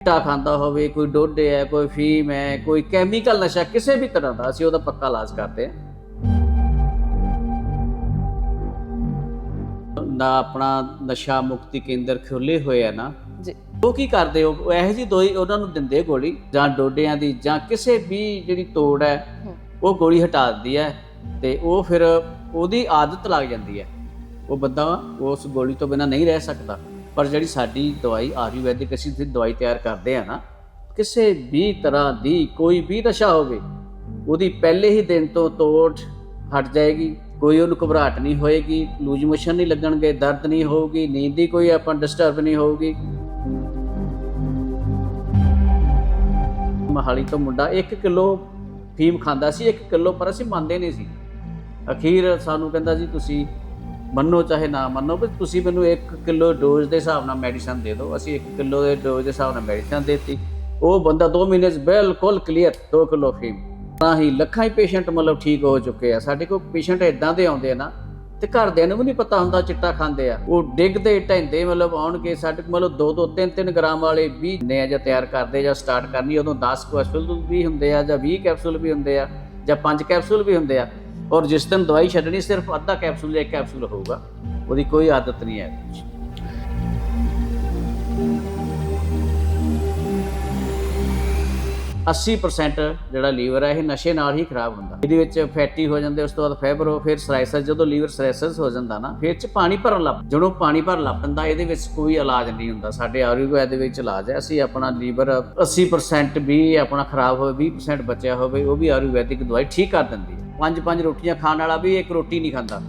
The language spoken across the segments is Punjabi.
ਚਿੱਟਾ ਖਾਂਦਾ ਹੋਵੇ ਕੋਈ ਡੋਡੇ ਹੈ ਕੋਈ ਫੀਮ ਹੈ ਕੋਈ ਕੈਮੀਕਲ ਨਸ਼ਾ ਕਿਸੇ ਵੀ ਤਰ੍ਹਾਂ ਦਾ ਅਸੀਂ ਉਹਦਾ ਪੱਕਾ ਇਲਾਜ ਕਰਦੇ ਹਾਂ। ਨਾ ਆਪਣਾ ਨਸ਼ਾ ਮੁਕਤੀ ਕੇਂਦਰ ਖੁੱਲੇ ਹੋਏ ਆ ਨਾ ਜੀ। ਉਹ ਕੀ ਕਰਦੇ ਹੋ? ਉਹ ਇਹੋ ਜੀ ਦੋਈ ਉਹਨਾਂ ਨੂੰ ਦਿੰਦੇ ਗੋਲੀ ਜਾਂ ਡੋਡਿਆਂ ਦੀ ਜਾਂ ਕਿਸੇ ਵੀ ਜਿਹੜੀ ਤੋੜ ਹੈ। ਉਹ ਗੋਲੀ ਹਟਾ ਦਿੰਦੀ ਹੈ ਤੇ ਉਹ ਫਿਰ ਉਹਦੀ ਆਦਤ ਲੱਗ ਜਾਂਦੀ ਹੈ। ਉਹ ਬੰਦਾ ਉਸ ਗੋਲੀ ਤੋਂ ਬਿਨਾ ਨਹੀਂ ਰਹਿ ਸਕਦਾ। ਪਰ ਜਿਹੜੀ ਸਾਡੀ ਦਵਾਈ ਆਯੁਰਵੈਦਿਕ ਅਸੀਂ ਜਿਹੜੀ ਦਵਾਈ ਤਿਆਰ ਕਰਦੇ ਆ ਨਾ, ਕਿਸੇ ਵੀ ਤਰ੍ਹਾਂ ਦੀ ਕੋਈ ਵੀ ਨਸ਼ਾ ਹੋਵੇ, ਉਹਦੀ ਪਹਿਲੇ ਹੀ ਦਿਨ ਤੋਂ ਤੋੜ ਹਟ ਜਾਏਗੀ, ਕੋਈ ਉਹਨੂੰ ਘਬਰਾਹਟ ਨਹੀਂ ਹੋਏਗੀ, ਲੂਜ ਮੋਸ਼ਨ ਨਹੀਂ ਲੱਗਣਗੇ, ਦਰਦ ਨਹੀਂ ਹੋਊਗੀ, ਨੀਂਦ ਦੀ ਕੋਈ ਆਪਾਂ ਡਿਸਟਰਬ ਨਹੀਂ ਹੋਊਗੀ। ਮਹਾਲੀ ਤੋਂ ਮੁੰਡਾ 1 ਕਿਲੋ ਫੀਮ ਖਾਂਦਾ ਸੀ 1 ਕਿਲੋ ਪਰ ਅਸੀਂ ਮੰਨਦੇ ਨਹੀਂ ਸੀ। ਅਖੀਰ ਸਾਨੂੰ ਕਹਿੰਦਾ ਜੀ, ਤੁਸੀਂ ਮੰਨੋ ਚਾਹੇ ਨਾ ਮੰਨੋ, ਵੀ ਤੁਸੀਂ ਮੈਨੂੰ 1 ਕਿਲੋ ਡੋਜ਼ ਦੇ ਹਿਸਾਬ ਨਾਲ ਮੈਡੀਸਨ ਦੇ ਦਿਓ। ਅਸੀਂ 1 ਕਿਲੋ ਦੇ ਡੋਜ਼ ਦੇ ਹਿਸਾਬ ਨਾਲ ਮੈਡੀਸਨ ਦਿੱਤੀ। ਉਹ ਬੰਦਾ 2 ਮਹੀਨੇ 'ਚ ਬਿਲਕੁਲ ਕਲੀਅਰ 2 ਕਿਲੋ ਫੀਮ ਤਾਂ ਹੀ ਲੱਖਾਂ ਹੀ ਪੇਸ਼ੈਂਟ ਮਤਲਬ ਠੀਕ ਹੋ ਚੁੱਕੇ ਆ। ਸਾਡੇ ਕੋਲ ਪੇਸ਼ੈਂਟ ਇਦਾਂ ਦੇ ਆਉਂਦੇ ਆ ਨਾ, ਤੇ ਘਰਦਿਆਂ ਨੂੰ ਵੀ ਨਹੀਂ ਪਤਾ ਹੁੰਦਾ ਚਿੱਟਾ ਖਾਂਦੇ ਆ। ਉਹ ਡਿੱਗਦੇ ਢੈਂਦੇ ਮਤਲਬ ਆਉਣਗੇ ਸਾਡੇ ਮਤਲਬ 2 2 3 3 ਗ੍ਰਾਮ ਵਾਲੇ ਵੀ ਨੇ ਜਾਂ ਤਿਆਰ ਕਰਦੇ ਜਾਂ ਸਟਾਰਟ ਕਰਨੀ, ਉਦੋਂ 10 ਕੈਪਸੂਲ ਵੀ ਹੁੰਦੇ ਆ ਜਾਂ 20 ਕੈਪਸੂਲ ਵੀ ਹੁੰਦੇ ਆ ਜਾਂ 5 ਕੈਪਸੂਲ ਵੀ ਹੁੰਦੇ ਆ। ਔਰ ਜਿਸ ਦਿਨ ਦਵਾਈ ਛੱਡਣੀ, ਸਿਰਫ ਅੱਧਾ ਕੈਪਸੂਲ ਜਾਂ ਇੱਕ ਕੈਪਸੂਲ ਹੋਊਗਾ, ਉਹਦੀ ਕੋਈ ਆਦਤ ਨਹੀਂ ਹੈ 80% ਜਿਹੜਾ ਲੀਵਰ ਹੈ, ਇਹ ਨਸ਼ੇ ਨਾਲ ਹੀ ਖਰਾਬ ਹੁੰਦਾ। ਇਹਦੇ ਵਿੱਚ ਫੈਟੀ ਹੋ ਜਾਂਦੇ, ਉਸ ਤੋਂ ਬਾਅਦ ਫਾਈਬਰ ਹੋ, ਫਿਰ ਸਰਾਇਸਸ ਜਦੋਂ ਲੀਵਰ ਸਰਾਇਸਸ ਹੋ ਜਾਂਦਾ ਨਾ, ਫਿਰ ਚ ਪਾਣੀ ਭਰਨ ਲੱਗ ਜਦੋਂ ਪਾਣੀ ਭਰਨ ਲੱਗ ਪੈਂਦਾ, ਇਹਦੇ ਵਿੱਚ ਕੋਈ ਇਲਾਜ ਨਹੀਂ ਹੁੰਦਾ। ਸਾਡੇ ਆਯੁਰਵੈਦ ਦੇ ਵਿੱਚ ਇਲਾਜ ਹੈ, ਅਸੀਂ ਆਪਣਾ ਲੀਵਰ 80% ਵੀ ਆਪਣਾ ਖਰਾਬ ਹੋਵੇ 20% ਬਚਿਆ ਹੋਵੇ, ਉਹ ਵੀ ਆਯੁਰਵੈਦਿਕ ਦਵਾਈ ਠੀਕ ਕਰ ਦਿੰਦੀ ਹੈ। ਪੰਜ ਪੰਜ ਰੋਟੀਆਂ ਖਾਣ ਵਾਲਾ ਵੀ ਇੱਕ ਰੋਟੀ ਨਹੀਂ ਖਾਂਦਾ।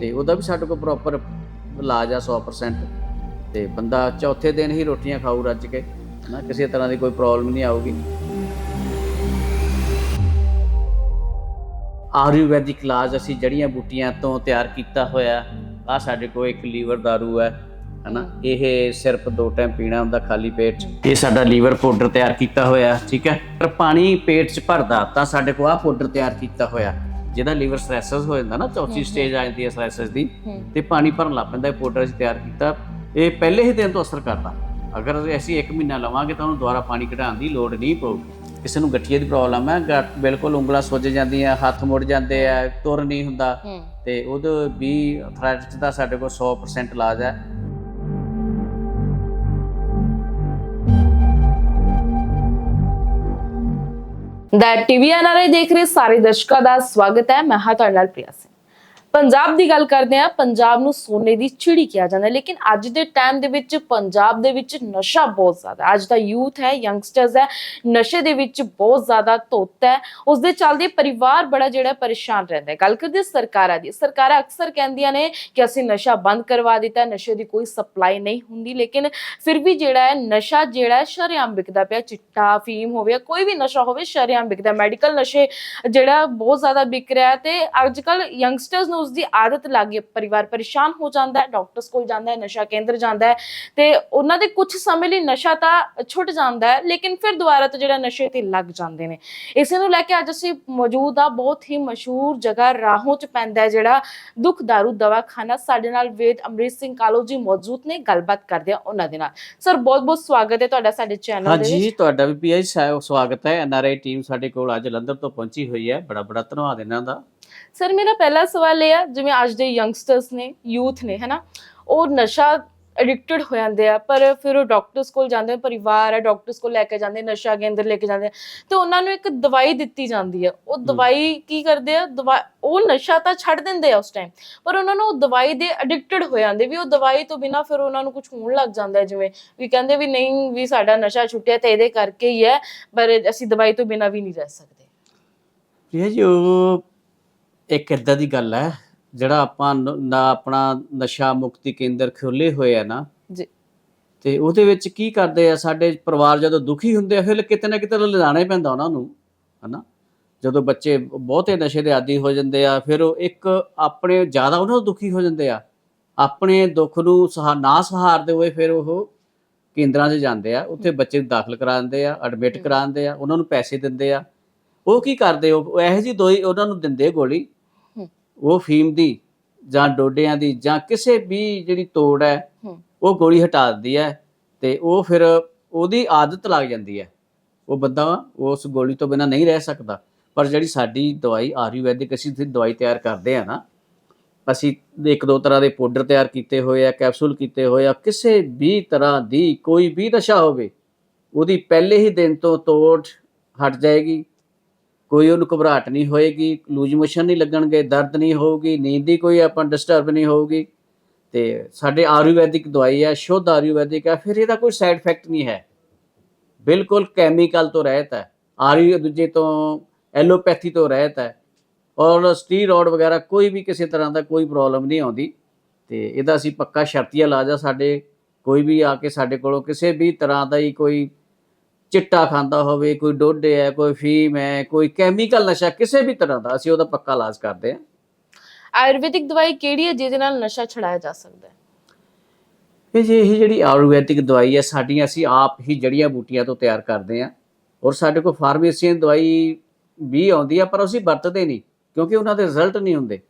ਤੇ ਉਹਦਾ ਵੀ ਸਾਡੇ ਕੋਲ ਪ੍ਰੋਪਰ ਇਲਾਜ ਆ 100% ਤੇ ਬੰਦਾ ਚੌਥੇ ਦਿਨ ਹੀ ਰੋਟੀਆਂ ਖਾਊ ਰੱਜ ਕੇ ਨਾ ਕਿਸੇ ਤਰ੍ਹਾਂ ਦੀ ਕੋਈ ਪ੍ਰੋਬਲਮ ਨਹੀਂ ਆਊਗੀ। ਆਯੁਰਵੈਦਿਕ ਇਲਾਜ ਅਸੀਂ ਜੜੀਆਂ ਬੂਟੀਆਂ ਤੋਂ ਤਿਆਰ ਕੀਤਾ ਹੋਇਆ। ਆ ਸਾਡੇ ਕੋਲ ਇੱਕ ਲੀਵਰ दारू ਹੈ ਹਨਾ? ਇਹ ਸਿਰਫ ਦੋ ਟਾਈਮ ਪੀਣਾ ਹੁੰਦਾ ਖਾਲੀ ਪੇਟ 'ਚ। ਇਹ ਸਾਡਾ ਲੀਵਰ ਪਾਊਡਰ ਤਿਆਰ ਕੀਤਾ ਹੋਇਆ ਠੀਕ ਹੈ? ਪਰ ਪਾਣੀ ਪੇਟ 'ਚ ਭਰਦਾ ਤਾਂ ਸਾਡੇ ਕੋਲ ਆ ਪਾਊਡਰ ਤਿਆਰ ਕੀਤਾ ਹੋਇਆ। ਜਿਹਦਾ ਲੀਵਰ ਸਟ੍ਰੈਸਸ ਹੋ ਜਾਂਦਾ ਨਾ ਚੌਥੀ ਸਟੇਜ ਆ ਜਾਂਦੀ ਹੈ ਸਟ੍ਰੈਸਸ ਦੀ ਤੇ ਪਾਣੀ ਭਰਨ ਲੱਗ ਪੈਂਦਾ ਇਹ ਪਾਊਡਰ ਅਸੀਂ ਤਿਆਰ ਕੀਤਾ। ਇਹ ਪਹਿਲੇ ਹੀ ਦਿਨ ਤੋਂ ਅਸਰ ਕਰਦਾ। ਅਗਰ ਅਸੀਂ 1 ਮਹੀਨਾ ਲਵਾਂਗੇ ਤਾਂ ਉਹਨੂੰ ਦੁਬਾਰਾ ਪਾਣੀ ਘਟਾਉਣ ਦੀ ਲੋੜ ਨਹੀਂ ਪਊਗੀ। ਕਿਸੇ ਨੂੰ ਗਠੀਏ ਦੀ ਪ੍ਰੋਬਲਮ ਹੈ ਬਿਲਕੁਲ ਉਂਗਲਾਂ ਸੁੱਜ ਜਾਂਦੀਆਂ ਹੱਥ ਮੁੜ ਜਾਂਦੇ ਆ ਤੁਰ ਨਹੀਂ ਹੁੰਦਾ। ਹੂੰ। ਤੇ ਉਹਦੇ ਵੀ ਅਥਰਾਈਟਿਸ ਦਾ ਸਾਡੇ ਕੋਲ 100% ਇਲਾਜ ਹੈ ਦਾ ਟੀਵੀ ਐਨਆਰਆਈ ਦੇਖ ਰਹੇ ਸਾਰੇ ਦਰਸ਼ਕਾਂ ਦਾ ਸਵਾਗਤ ਹੈ। ਮੈਂ ਹਾਂ ਤੁਹਾਡੇ ਨਾਲ ਪ੍ਰਿਆ ਸਿੰਘ। ਪੰਜਾਬ ਦੀ ਗੱਲ ਕਰਦੇ ਆ ਪੰਜਾਬ ਨੂੰ ਸੋਨੇ ਦੀ ਚਿੜੀ ਕਿਹਾ ਜਾਂਦਾ ਲੇਕਿਨ ਅੱਜ ਦੇ ਟਾਈਮ ਦੇ ਵਿੱਚ ਪੰਜਾਬ ਦੇ ਵਿੱਚ ਨਸ਼ਾ ਬਹੁਤ ਜ਼ਿਆਦਾ ਅੱਜ ਦਾ ਯੂਥ ਹੈ ਯੰਗਸਟਰਸ ਹੈ, ਨਸ਼ੇ ਦੇ ਵਿੱਚ ਬਹੁਤ ਜ਼ਿਆਦਾ ਧੁੱਤ ਹੈ। ਉਸ ਦੇ ਚੱਲਦੇ ਪਰਿਵਾਰ ਬੜਾ ਜਿਹੜਾ ਪਰੇਸ਼ਾਨ ਰਹਿੰਦਾ ਹੈ। ਗੱਲ ਕਰਦੇ ਸਰਕਾਰਾਂ ਦੀ। ਸਰਕਾਰਾਂ ਅਕਸਰ ਕਹਿੰਦੀਆਂ ਨੇ ਕਿ ਅਸੀਂ ਨਸ਼ਾ ਬੰਦ ਕਰਵਾ ਦਿੱਤਾ ਨਸ਼ੇ ਦੀ ਕੋਈ ਸਪਲਾਈ ਨਹੀਂ ਹੁੰਦੀ। ਲੇਕਿਨ ਫਿਰ ਵੀ ਜਿਹੜਾ ਹੈ, ਨਸ਼ਾ ਜਿਹੜਾ ਹੈ, ਸ਼ਰੇਆਮ ਵਿਕਦਾ ਪਿਆ। ਚਿੱਟਾ ਫੀਮ ਹੋਵੇ ਕੋਈ ਵੀ ਨਸ਼ਾ ਹੋਵੇ, ਸ਼ਰੇਆਮ ਵਿਕਦਾ ਮੈਡੀਕਲ ਨਸ਼ੇ ਜਿਹੜਾ ਬਹੁਤ ਜ਼ਿਆਦਾ ਵਿਕ ਰਿਹਾ ਹੈ। ਤੇ ਅੱਜ ਕੱਲ ਯੰਗਸਟਰਸ ਨੂੰ ਉਸ ਦੀ ਆਦਤ ਲੱਗ ਗਈ। ਪਰਿਵਾਰ ਪਰੇਸ਼ਾਨ ਹੋ ਜਾਂਦਾ ਹੈ ਡਾਕਟਰਸ ਕੋਲ ਜਾਂਦਾ ਹੈ ਨਸ਼ਾ ਕੇਂਦਰ ਜਾਂਦਾ ਹੈ ਤੇ ਉਹਨਾਂ ਦੇ ਕੁਝ ਸਮੇਂ ਲਈ ਨਸ਼ਾ ਤਾਂ ਛੁੱਟ ਜਾਂਦਾ ਹੈ ਲੇਕਿਨ ਫਿਰ ਦੁਬਾਰਾ ਤੋਂ ਜਿਹੜਾ ਨਸ਼ੇ ਤੇ ਲੱਗ ਜਾਂਦੇ ਨੇ। ਇਸੇ ਨੂੰ ਲੈ ਕੇ ਅੱਜ ਅਸੀਂ ਮੌਜੂਦ ਆ ਬਹੁਤ ਹੀ ਮਸ਼ਹੂਰ ਜਗ੍ਹਾ ਰਾਹੋਂ ਚ ਪੈਂਦਾ ਹੈ ਜਿਹੜਾ ਦੁੱਖ ਦਾਰੂ ਦਵਾਖਾਨਾ। ਸਾਡੇ ਨਾਲ ਵੇਦ ਅਮਰੀਤ ਸਿੰਘ ਕਾਲੋ ਜੀ ਮੌਜੂਦ ਨੇ ਗੱਲਬਾਤ ਕਰਦੇ ਆ ਉਹਨਾਂ ਦੇ ਨਾਲ। ਸਰ ਬਹੁਤ ਬਹੁਤ ਸਵਾਗਤ ਹੈ ਤੁਹਾਡਾ ਸਾਡੇ ਚੈਨਲ ਦੇ ਹਾਂਜੀ ਤੁਹਾਡਾ ਵੀ ਪੀਆਈ ਸਵਾਗਤ ਹੈ। ਐਨਆਰਆਈ ਟੀਮ ਸਾਡੇ ਕੋਲ ਅੱਜ ਜਲੰਧਰ ਤੋਂ ਪਹੁੰਚੀ ਹੋਈ ਹੈ। ਬੜਾ ਬੜਾ ਧੰਨਵਾਦ ਇਹਨਾਂ ਦਾ। ਸਰ ਮੇਰਾ ਪਹਿਲਾ ਸਵਾਲ ਇਹ ਆ ਜਿਵੇਂ ਅੱਜ ਦੇ ਯੰਗਸਟਰਸ ਨੇ ਯੂਥ ਨੇ ਹੈਨਾ ਉਹ ਨਸ਼ਾ ਐਡਿਕਟਡ ਹੋ ਜਾਂਦੇ ਆ ਪਰ ਫਿਰ ਉਹ ਡਾਕਟਰਸ ਕੋਲ ਜਾਂਦੇ ਆ ਪਰਿਵਾਰ ਹੈ ਡਾਕਟਰਸ ਕੋਲ ਲੈ ਕੇ ਜਾਂਦੇ ਨਸ਼ਾ ਕੇਂਦਰ ਲੈ ਕੇ ਜਾਂਦੇ ਆ, ਤੇ ਉਹਨਾਂ ਨੂੰ ਇੱਕ ਦਵਾਈ ਦਿੱਤੀ ਜਾਂਦੀ ਹੈ ਉਹ ਦਵਾਈ ਕੀ ਕਰਦੇ ਆ? ਉਹ ਨਸ਼ਾ ਤਾਂ ਛੱਡ ਦਿੰਦੇ ਆ ਉਸ ਟਾਈਮ ਪਰ ਉਹਨਾਂ ਨੂੰ ਉਹ ਦਵਾਈ ਦੇ ਐਡਿਕਟਡ ਹੋ ਜਾਂਦੇ ਵੀ ਉਹ ਦਵਾਈ ਤੋਂ ਬਿਨਾ ਫਿਰ ਉਹਨਾਂ ਨੂੰ ਕੁਝ ਹੋਣ ਲੱਗ ਜਾਂਦਾ ਹੈ ਜਿਵੇਂ ਵੀ ਕਹਿੰਦੇ ਵੀ ਨਹੀਂ ਵੀ ਸਾਡਾ ਨਸ਼ਾ ਛੁੱਟਿਆ ਤੇ ਇਹਦੇ ਕਰਕੇ ਹੀ ਹੈ ਪਰ ਅਸੀਂ ਦਵਾਈ ਤੋਂ ਬਿਨਾ ਵੀ ਨਹੀਂ ਰਹਿ ਸਕਦੇ। ਇਹ ਜੋ ਇੱਕ ਇਦਾਂ ਦੀ ਗੱਲ ਹੈ ਜਿਹੜਾ ਆਪਾਂ ਨ- ਨਾ ਆਪਣਾ ਨਸ਼ਾ ਮੁਕਤੀ ਕੇਂਦਰ ਖੋਲੇ ਹੋਏ ਆ ਨਾ ਜੀ। ਤੇ ਉਹਦੇ ਵਿੱਚ ਕੀ ਕਰਦੇ ਆ ਸਾਡੇ ਪਰਿਵਾਰ ਜਦੋਂ ਦੁਖੀ ਹੁੰਦੇ ਆ ਫਿਰ ਕਿਤੇ ਨਾ ਕਿਤੇ ਲਿਜਾਣਾ ਹੀ ਪੈਂਦਾ ਉਹਨਾਂ ਨੂੰ ਹਨਾ? ਜਦੋਂ ਬੱਚੇ ਬਹੁਤੇ ਨਸ਼ੇ ਦੇ ਆਦੀ ਹੋ ਜਾਂਦੇ ਆ ਫਿਰ ਉਹ ਇੱਕ ਆਪਣੇ ਜ਼ਿਆਦਾ ਉਹਨਾਂ ਤੋਂ ਦੁਖੀ ਹੋ ਜਾਂਦੇ ਆ ਆਪਣੇ ਦੁੱਖ ਨੂੰ ਸਹਾ ਨਾ ਸਹਾਰਦੇ ਹੋਏ ਫਿਰ ਉਹ ਕੇਂਦਰਾਂ 'ਚ ਜਾਂਦੇ ਆ ਉੱਥੇ ਬੱਚੇ ਨੂੰ ਦਾਖਲ ਕਰਾਉਂਦੇ ਆ ਐਡਮਿਟ ਕਰਾਉਂਦੇ ਆ ਉਹਨਾਂ ਨੂੰ ਪੈਸੇ ਦਿੰਦੇ ਆ। ਉਹ ਕੀ ਕਰਦੇ ਉਹ ਉਹ ਇਹੋ ਜੀ ਦੋਈ ਉਹਨਾਂ ਨੂੰ ਦਿੰਦੇ ਗੋਲੀ। ਉਹ ਫੀਮ ਦੀ ਜਾਂ ਡੋਡਿਆਂ ਦੀ ਜਾਂ ਕਿਸੇ ਵੀ ਜਿਹੜੀ ਤੋੜ ਹੈ ਉਹ ਗੋਲੀ ਹਟਾ ਦਿੰਦੀ ਹੈ ਤੇ ਉਹ ਫਿਰ ਉਹਦੀ ਆਦਤ ਲੱਗ ਜਾਂਦੀ ਹੈ। ਉਹ ਬੰਦਾ ਉਸ ਗੋਲੀ ਤੋਂ ਬਿਨਾ ਨਹੀਂ ਰਹਿ ਸਕਦਾ। ਪਰ ਜਿਹੜੀ ਸਾਡੀ ਦਵਾਈ ਆਯੁਰਵੈਦਿਕ ਅਸੀਂ ਦਵਾਈ ਤਿਆਰ ਕਰਦੇ ਆ ਨਾ ਅਸੀਂ ਇੱਕ ਦੋ ਤਰ੍ਹਾਂ ਦੇ ਪਾਊਡਰ ਤਿਆਰ ਕੀਤੇ ਹੋਏ ਆ ਕੈਪਸੂਲ ਕੀਤੇ ਹੋਏ ਆ ਕਿਸੇ ਵੀ ਤਰ੍ਹਾਂ ਦੀ ਕੋਈ ਵੀ ਨਸ਼ਾ ਹੋਵੇ ਉਹਦੀ ਪਹਿਲੇ ਹੀ ਦਿਨ ਤੋਂ ਤੋੜ ਹਟ ਜਾਏਗੀ। ਕੋਈ ਉਹਨੂੰ ਘਬਰਾਹਟ ਨਹੀਂ ਹੋਏਗੀ ਲੂਜ ਮੋਸ਼ਨ ਨਹੀਂ ਲੱਗਣਗੇ, ਦਰਦ ਨਹੀਂ ਹੋਊਗੀ, ਨੀਂਦ ਦੀ ਕੋਈ ਆਪਾਂ ਡਿਸਟਰਬ ਨਹੀਂ ਹੋਊਗੀ। ਤੇ ਸਾਡੇ ਆਯੁਰਵੈਦਿਕ ਦਵਾਈ ਹੈ, ਸ਼ੁੱਧ ਆਯੁਰਵੈਦਿਕ ਹੈ, ਫਿਰ ਇਹਦਾ ਕੋਈ ਸਾਈਡ ਇਫੈਕਟ ਨਹੀਂ ਹੈ। ਬਿਲਕੁਲ ਕੈਮੀਕਲ ਤੋਂ ਰਹਿਤ ਹੈ, ਆਯੁ ਦੂਜੇ ਤੋਂ ਐਲੋਪੈਥੀ ਤੋਂ ਰਹਿਤ ਹੈ। ਔਰ ਸਟੀਰੋਇਡ ਵਗੈਰਾ ਕੋਈ ਵੀ ਕਿਸੇ ਤਰ੍ਹਾਂ ਦਾ ਕੋਈ ਪ੍ਰੋਬਲਮ ਨਹੀਂ ਆਉਂਦੀ। ਤੇ ਇਹਦਾ ਅਸੀਂ ਪੱਕਾ ਸ਼ਰਤੀਆ ਇਲਾਜ ਆ ਸਾਡੇ, ਕੋਈ ਵੀ ਆ ਕੇ ਸਾਡੇ ਕੋਲੋਂ ਕਿਸੇ ਵੀ ਤਰ੍ਹਾਂ ਦਾ ਹੀ ਕੋਈ ਚਿੱਟਾ ਖਾਂਦਾ ਹੋਵੇ ਕੋਈ ਡੋਡੇ ਹੈ ਕੋਈ ਫੀਮ ਹੈ ਕੋਈ ਕੈਮੀਕਲ ਨਸ਼ਾ ਕਿਸੇ ਵੀ ਤਰ੍ਹਾਂ ਦਾ ਅਸੀਂ ਉਹਦਾ ਪੱਕਾ ਇਲਾਜ ਕਰਦੇ ਹਾਂ। ਆਯੁਰਵੈਦਿਕ ਦਵਾਈ ਕਿਹੜੀ ਹੈ ਜਿਹਦੇ ਨਾਲ ਨਸ਼ਾ ਛੁਡਾਇਆ ਜਾ ਸਕਦਾ ਹੈ? ਇਹ ਜੀ ਇਹ ਜਿਹੜੀ ਆਯੁਰਵੈਦਿਕ ਦਵਾਈ ਹੈ ਸਾਡੀਆਂ ਅਸੀਂ ਆਪ ਹੀ ਜੜੀਆਂ ਬੂਟੀਆਂ ਤੋਂ ਤਿਆਰ ਕਰਦੇ ਹਾਂ। ਔਰ ਸਾਡੇ ਕੋਲ ਫਾਰਮੇਸੀਅਨ ਦਵਾਈ ਵੀ ਆਉਂਦੀ ਆ ਪਰ ਅਸੀਂ ਵਰਤਦੇ ਨਹੀਂ ਕਿਉਂਕਿ ਉਹਨਾਂ ਦੇ ਰਿਜ਼ਲਟ ਨਹੀਂ ਹੁੰਦੇ।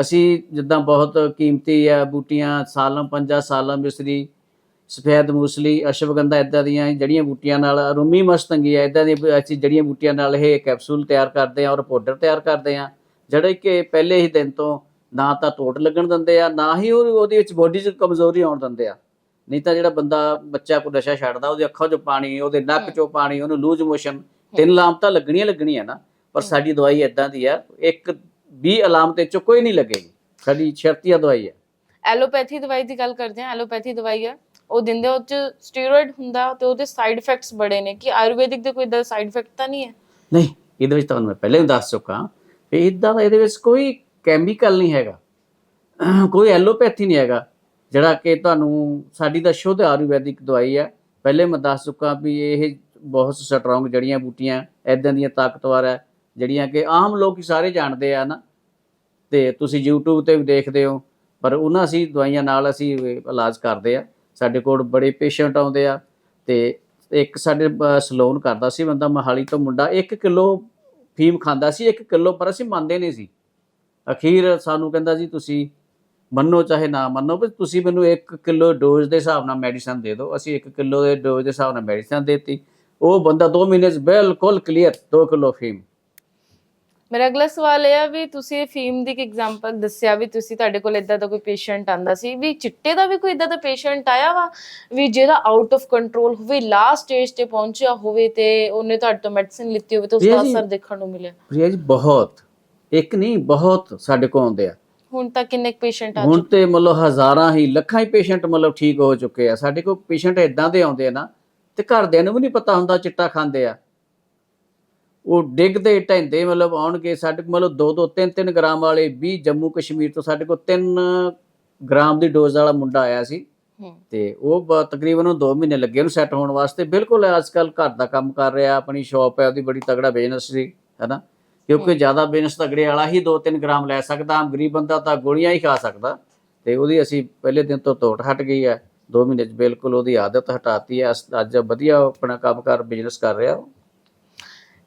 ਅਸੀਂ ਜਿੱਦਾਂ ਬਹੁਤ ਕੀਮਤੀ ਆ ਬੂਟੀਆਂ ਸਾਲਮ ਪੰਜਾ ਸਾਲਮ ਮਿਸਰੀ ਸਫੈਦ ਮੂਸਲੀ ਅਸ਼ਵਗੰਧਾ ਇਦਾਂ ਦੀਆਂ ਜੜੀਆਂ ਬੂਟੀਆਂ ਨਾਲ ਰੂਮੀ ਮਸਤੰਗੀ ਆ ਇਦਾਂ ਦੀ ਅਸੀਂ ਜੜੀਆਂ ਬੂਟੀਆਂ ਨਾਲ ਇਹ ਕੈਪਸੂਲ ਤਿਆਰ ਕਰਦੇ ਆ ਔਰ ਪਾਊਡਰ ਤਿਆਰ ਕਰਦੇ ਆ। ਜਿਹੜੇ ਕਿ ਪਹਿਲੇ ਹੀ ਦਿਨ ਤੋਂ ਨਾ ਤਾਂ ਟੋਟ ਲੱਗਣ ਦਿੰਦੇ ਆ ਨਾ ਹੀ ਉਹ ਉਹਦੇ ਵਿੱਚ ਬੋਡੀ 'ਚ ਕਮਜ਼ੋਰੀ ਆਉਣ ਦਿੰਦੇ ਆ। ਨਹੀਂ ਤਾਂ ਜਿਹੜਾ ਬੰਦਾ ਬੱਚਾ ਕੋਈ ਨਸ਼ਾ ਛੱਡਦਾ ਉਹਦੀ ਅੱਖਾਂ 'ਚੋਂ ਪਾਣੀ ਉਹਦੇ ਨੱਕ 'ਚੋਂ ਪਾਣੀ ਉਹਨੂੰ ਲੂਜ ਮੋਸ਼ਨ ਤਿੰਨ ਲਾਮਤਾਂ ਲੱਗਣੀਆਂ ਲੱਗਣੀਆਂ ਨਾ ਪਰ ਸਾਡੀ ਦਵਾਈ ਇਦਾਂ ਦੀ ਆ ਇੱਕ ਵੀ ਅਲਾਮਤ 'ਚੋਂ ਕੋਈ ਨਹੀਂ ਲੱਗੇਗੀ। ਸਾਡੀ ਸ਼ਰਤੀਆ ਦਵਾਈ ਹੈ ਐਲੋਪੈਥੀ ਦਵਾਈ ਦੀ ਗੱਲ ਕਰਦੇ ਹਾਂ ਐਲੋਪੈਥੀ ਦਵਾਈ ਹੈ ਉਹ ਦਿੰਦੇ ਉਹ ਚ ਸਟੀਰੋਇਡ ਹੁੰਦਾ ਤੇ ਉਹਦੇ ਸਾਈਡ ਇਫੈਕਟਸ ਬੜੇ ਨੇ ਕਿ ਆਯੁਰਵੈਦਿਕ ਦੇ ਕੋਈ ਇਦਾਂ ਸਾਈਡ ਇਫੈਕਟ ਤਾਂ ਨਹੀਂ ਹੈ? ਨਹੀਂ, ਇਹਦੇ ਵਿੱਚ ਤੁਹਾਨੂੰ ਮੈਂ ਪਹਿਲੇ ਵੀ ਦੱਸ ਚੁੱਕਾ ਵੀ ਇਦਾਂ ਦਾ ਇਹਦੇ ਵਿੱਚ ਕੋਈ ਕੈਮੀਕਲ ਨਹੀਂ ਹੈਗਾ। ਕੋਈ ਐਲੋਪੈਥੀ ਨਹੀਂ ਹੈਗਾ, ਜਿਹੜਾ ਕਿ ਤੁਹਾਨੂੰ, ਸਾਡੀ ਤਾਂ ਸ਼ੁੱਧ ਆਯੁਰਵੈਦਿਕ ਦਵਾਈ ਹੈ। ਪਹਿਲੇ ਮੈਂ ਦੱਸ ਚੁੱਕਾ ਵੀ ਇਹ ਬਹੁਤ ਸਟਰੋਂਗ ਜੜੀਆਂ ਬੂਟੀਆਂ ਐਦਾਂ ਦੀਆਂ ਤਾਕਤਵਰ ਹੈ, ਜਿਹੜੀਆਂ ਕਿ ਆਮ ਲੋਕ ਹੀ ਸਾਰੇ ਜਾਣਦੇ ਆ ਨਾ। ਤੇ ਤੁਸੀਂ YouTube ਤੇ ਵੀ ਦੇਖਦੇ ਹੋ, ਪਰ ਉਹਨਾਂ ਅਸੀਂ ਦਵਾਈਆਂ ਨਾਲ ਅਸੀਂ ਇਲਾਜ ਕਰਦੇ ਆ। ਸਾਡੇ ਕੋਲ ਬੜੇ ਪੇਸ਼ੈਂਟ ਆਉਂਦੇ ਆ ਤੇ ਇੱਕ ਸਾਡੇ ਸਲੋਨ ਕਰਦਾ ਸੀ ਬੰਦਾ ਮਹਾਲੀ ਤੋਂ ਮੁੰਡਾ 1 ਕਿਲੋ ਫੀਮ ਖਾਂਦਾ ਸੀ 1 ਕਿਲੋ, ਪਰ ਅਸੀਂ ਮੰਨਦੇ ਨਹੀਂ ਸੀ। ਅਖੀਰ ਸਾਨੂੰ ਕਹਿੰਦਾ ਜੀ, ਤੁਸੀਂ ਮੰਨੋ ਚਾਹੇ ਨਾ ਮੰਨੋ ਪਰ ਤੁਸੀਂ ਮੈਨੂੰ 1 ਕਿਲੋ ਡੋਜ਼ ਦੇ ਹਿਸਾਬ ਨਾਲ ਮੈਡੀਸਨ ਦੇ ਦਿਓ। ਅਸੀਂ 1 ਕਿਲੋ ਦੇ ਡੋਜ਼ ਦੇ ਹਿਸਾਬ ਨਾਲ ਮੈਡੀਸਨ ਦੇਤੀ। ਉਹ ਬੰਦਾ 2 ਮਹੀਨੇ 'ਚ ਬਿਲਕੁਲ ਕਲੀਅਰ 2 ਕਿਲੋ ਫੀਮ। ਮੇਰਾ ਅਗਲਾ ਸਵਾਲ ਇਹ ਆ ਵੀ ਤੁਸੀਂ ਫੀਮ ਦੀ ਇੱਕ ਐਗਜ਼ਾਮਪਲ ਦੱਸਿਆ ਵੀ ਤੁਸੀਂ ਤੁਹਾਡੇ ਕੋਲ ਇਦਾਂ ਦਾ ਕੋਈ ਪੇਸ਼ੈਂਟ ਆਂਦਾ ਸੀ ਵੀ ਚਿੱਟੇ ਦਾ ਵੀ ਕੋਈ ਇਦਾਂ ਦਾ ਪੇਸ਼ੈਂਟ ਆਇਆ ਵਾ ਵੀ ਜਿਹਦਾ ਆਊਟ ਆਫ ਕੰਟਰੋਲ ਹੋਵੇ ਲਾਸਟ ਸਟੇਜ ਤੇ ਪਹੁੰਚਿਆ ਹੋਵੇ ਤੇ ਉਹਨੇ ਤੁਹਾਡੇ ਤੋਂ ਮੈਡੀਸਿਨ ਲਿੱਤੀ ਹੋਵੇ ਤੇ ਉਸ ਦਾ ਅਸਰ ਦੇਖਣ ਨੂੰ ਮਿਲਿਆ? ਪ੍ਰਿਆ ਜੀ ਬਹੁਤ। ਇੱਕ ਨਹੀਂ ਬਹੁਤ ਸਾਡੇ ਕੋਲ ਆਉਂਦੇ ਆ। ਹੁਣ ਤੱਕ ਕਿੰਨੇ ਪੇਸ਼ੈਂਟ ਆ ਹੁਣ ਤੇ ਮਤਲਬ ਹਜ਼ਾਰਾਂ ਹੀ ਲੱਖਾਂ ਹੀ ਪੇਸ਼ੈਂਟ ਮਤਲਬ ਠੀਕ ਹੋ ਚੁੱਕੇ ਆ। ਸਾਡੇ ਕੋਲ ਪੇਸ਼ੈਂਟ ਇਦਾਂ ਦੇ ਆਉਂਦੇ ਆ ਨਾ ਤੇ ਘਰਦਿਆਂ ਨੂੰ ਵੀ ਨਹੀਂ ਪਤਾ ਹੁੰਦਾ ਚਿੱਟਾ ਖਾਂਦੇ ਆ। ਉਹ ਡਿੱਗਦੇ ਢੈਂਦੇ ਮਤਲਬ ਆਉਣਗੇ ਸਾਡੇ ਕੋਲ ਮਤਲਬ 2 2 3 3 ਗ੍ਰਾਮ ਵਾਲੇ ਵੀ ਜੰਮੂ ਕਸ਼ਮੀਰ ਤੋਂ ਸਾਡੇ ਕੋਲ 3 ਗ੍ਰਾਮ ਦੀ ਡੋਜ਼ ਵਾਲਾ ਮੁੰਡਾ ਆਇਆ ਸੀ। ਤੇ ਉਹ ਤਕਰੀਬਨ ਉਹਨੂੰ 2 ਮਹੀਨੇ ਲੱਗੇ ਉਹਨੂੰ ਸੈੱਟ ਹੋਣ ਵਾਸਤੇ। ਬਿਲਕੁਲ ਅੱਜਕੱਲ ਘਰ ਦਾ ਕੰਮ ਕਰ ਰਿਹਾ ਆਪਣੀ ਸ਼ਾਪ ਹੈ ਉਹਦੀ ਬੜੀ ਤਗੜਾ ਬਿਜ਼ਨਸ ਸੀ ਹੈਨਾ? ਕਿਉਂਕਿ ਜ਼ਿਆਦਾ ਬਿਜ਼ਨਸ ਤਗੜੇ ਵਾਲਾ ਹੀ 2-3 ਗ੍ਰਾਮ ਲੈ ਸਕਦਾ ਆਮ ਗਰੀਬ ਬੰਦਾ ਤਾਂ ਗੋਲੀਆਂ ਹੀ ਖਾ ਸਕਦਾ। ਤੇ ਉਹਦੀ ਅਸੀਂ ਪਹਿਲੇ ਦਿਨ ਤੋਂ ਤੋੜ ਹਟ ਗਈ ਹੈ 2 ਮਹੀਨੇ ਚ ਬਿਲਕੁਲ ਉਹਦੀ ਆਦਤ ਹਟਾਤੀ ਹੈ। ਅੱਜ ਵਧੀਆ ਉਹ ਆਪਣਾ ਕੰਮਕਾਰ ਬਿਜ਼ਨਸ ਕਰ ਰਿਹਾ ਉਹ।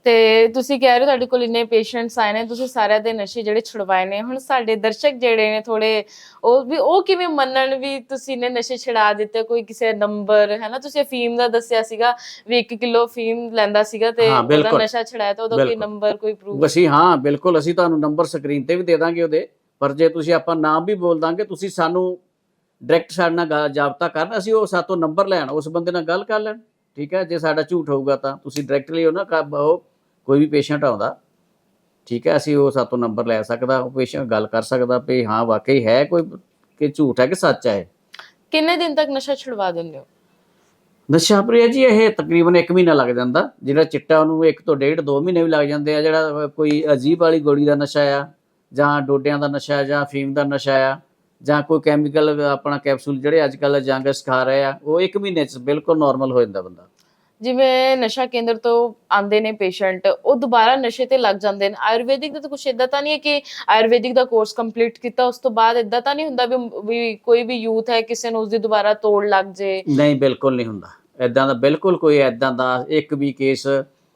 ਤੇ ਤੁਸੀਂ ਕਹਿ ਰਹੇ ਹੋ ਤੁਹਾਡੇ ਕੋਲ ਇੰਨੇ ਪੇਸ਼ੈਂਟਸ ਆਏ ਨੇ ਤੁਸੀਂ ਸਾਰਿਆਂ ਦੇ ਨਸ਼ੇ ਜਿਹੜੇ ਛੁਡਵਾਏ ਨੇ। ਹੁਣ ਸਾਡੇ ਦਰਸ਼ਕ ਜਿਹੜੇ ਨੇ ਥੋੜੇ ਉਹ ਵੀ ਉਹ ਕਿਵੇਂ ਮੰਨਣ ਵੀ ਤੁਸੀਂ ਨੇ ਨਸ਼ੇ ਛੁਡਾ ਦਿੱਤੇ? ਕੋਈ ਕਿਸੇ ਨੰਬਰ ਹੈ ਨਾ? ਤੁਸੀਂ ਫੀਮ ਦਾ ਦੱਸਿਆ ਸੀਗਾ ਵੀ 1 ਕਿਲੋ ਫੀਮ ਲੈਂਦਾ ਸੀਗਾ ਤੇ ਉਹਦਾ। ਨਸ਼ਾ ਛੁਡਾਇਆ ਤਾਂ ਉਹਦਾ ਕੋਈ। ਨੰਬਰ ਕੋਈ ਪ੍ਰੂਫ ਅਸੀਂ ਹਾਂ ਬਿਲਕੁਲ। ਅਸੀਂ ਤੁਹਾਨੂੰ ਨੰਬਰ ਸਕਰੀਨ ਤੇ ਵੀ ਦੇ ਦਾਂਗੇ ਉਹਦੇ। ਪਰ ਜੇ ਤੁਸੀਂ ਆਪਾਂ ਨਾਮ ਵੀ ਬੋਲ ਦਾਂਗੇ ਤੁਸੀਂ ਸਾਨੂੰ ਡਾਇਰੈਕਟ ਸਾਡੇ ਨਾਲ ਜਾਬਤਾ ਕਰਨ। ਅਸੀਂ ਉਹ ਸਾਤੋਂ ਨੰਬਰ ਲੈਣ ਉਸ ਬੰਦੇ ਨਾਲ ਗੱਲ ਕਰ ਲੈਣ। ਠੀਕ ਹੈ? ਜੇ ਸਾਡਾ ਝੂਠ ਹੋਊਗਾ ਤਾਂ ਤੁਸੀਂ ਡਾਇਰੈਕਟਲੀ ਉਹਨਾਂ ਕਾ ਉਹ ਕੋਈ ਵੀ ਪੇਸ਼ੈਂਟ ਆਉਂਦਾ ਠੀਕ ਹੈ ਅਸੀਂ ਉਹ ਸਾਤੋਂ ਨੰਬਰ ਲੈ ਸਕਦਾ ਉਹ ਪੇਸ਼ੈਂਟ ਗੱਲ ਕਰ ਸਕਦਾ ਵੀ ਹਾਂ ਵਾਕਈ ਹੈ ਕੋਈ ਕਿ ਝੂਠ ਹੈ ਕਿ ਸੱਚ ਹੈ ਕਿੰਨੇ ਦਿਨ ਤੱਕ ਨਸ਼ਾ ਛੁਡਵਾ ਦਿੰਦੇ ਹੋ? ਨਸ਼ਾ ਪ੍ਰਿਆ ਜੀ ਇਹ ਤਕਰੀਬਨ 1 ਮਹੀਨਾ ਲੱਗ ਜਾਂਦਾ। ਜਿਹੜਾ ਚਿੱਟਾ ਉਹਨੂੰ 1 ਤੋਂ 1.5 2 ਮਹੀਨੇ ਵੀ ਲੱਗ ਜਾਂਦੇ ਆ ਜਿਹੜਾ ਕੋਈ ਅਜੀਬ ਵਾਲੀ ਗੋਲੀ ਦਾ ਨਸ਼ਾ ਆ ਜਾਂ ਡੋਡਿਆਂ ਦਾ ਨਸ਼ਾ ਆ ਜਾਂ ਫੀਮ ਦਾ ਨਸ਼ਾ ਆ ਜਾਂ ਕੋਈ ਕੈਮੀਕਲ ਆਪਣਾ ਕੈਪਸੂਲ ਜਿਹੜੇ ਅੱਜ ਕੱਲ ਜੰਗਸ ਖਾ ਰਹੇ ਆ ਉਹ 1 ਮਹੀਨੇ ਚ ਬਿਲਕੁਲ ਨਾਰਮਲ ਹੋ ਜਾਂਦਾ ਬੰਦਾ। ਜਿਵੇਂ ਨਸ਼ਾ ਕੇਂਦਰ ਤੋਂ ਆਉਂਦੇ ਨੇ ਪੇਸ਼ੈਂਟ ਉਹ ਦੁਬਾਰਾ ਨਸ਼ੇ ਤੇ ਲੱਗ ਜਾਂਦੇ ਨੇ। ਆਯੁਰਵੈਦਿਕ ਦਾ ਤਾਂ ਕੁਝ ਇਦਾਂ ਤਾਂ ਨਹੀਂ ਹੈ ਕਿ ਆਯੁਰਵੈਦਿਕ ਦਾ ਕੋਰਸ ਕੰਪਲੀਟ ਕੀਤਾ ਉਸ ਤੋਂ ਬਾਅਦ ਇਦਾਂ ਤਾਂ ਨਹੀਂ ਹੁੰਦਾ ਵੀ ਕੋਈ ਵੀ ਯੂਥ ਹੈ ਕਿਸੇ ਨੂੰ ਉਸਦੀ ਦੁਬਾਰਾ ਤੋੜ ਲੱਗ ਜੇ। ਨਹੀਂ ਬਿਲਕੁਲ ਨਹੀਂ ਹੁੰਦਾ। ਐਦਾਂ ਦਾ ਬਿਲਕੁਲ ਕੋਈ ਐਦਾਂ ਦਾ ਇੱਕ ਵੀ ਕੇਸ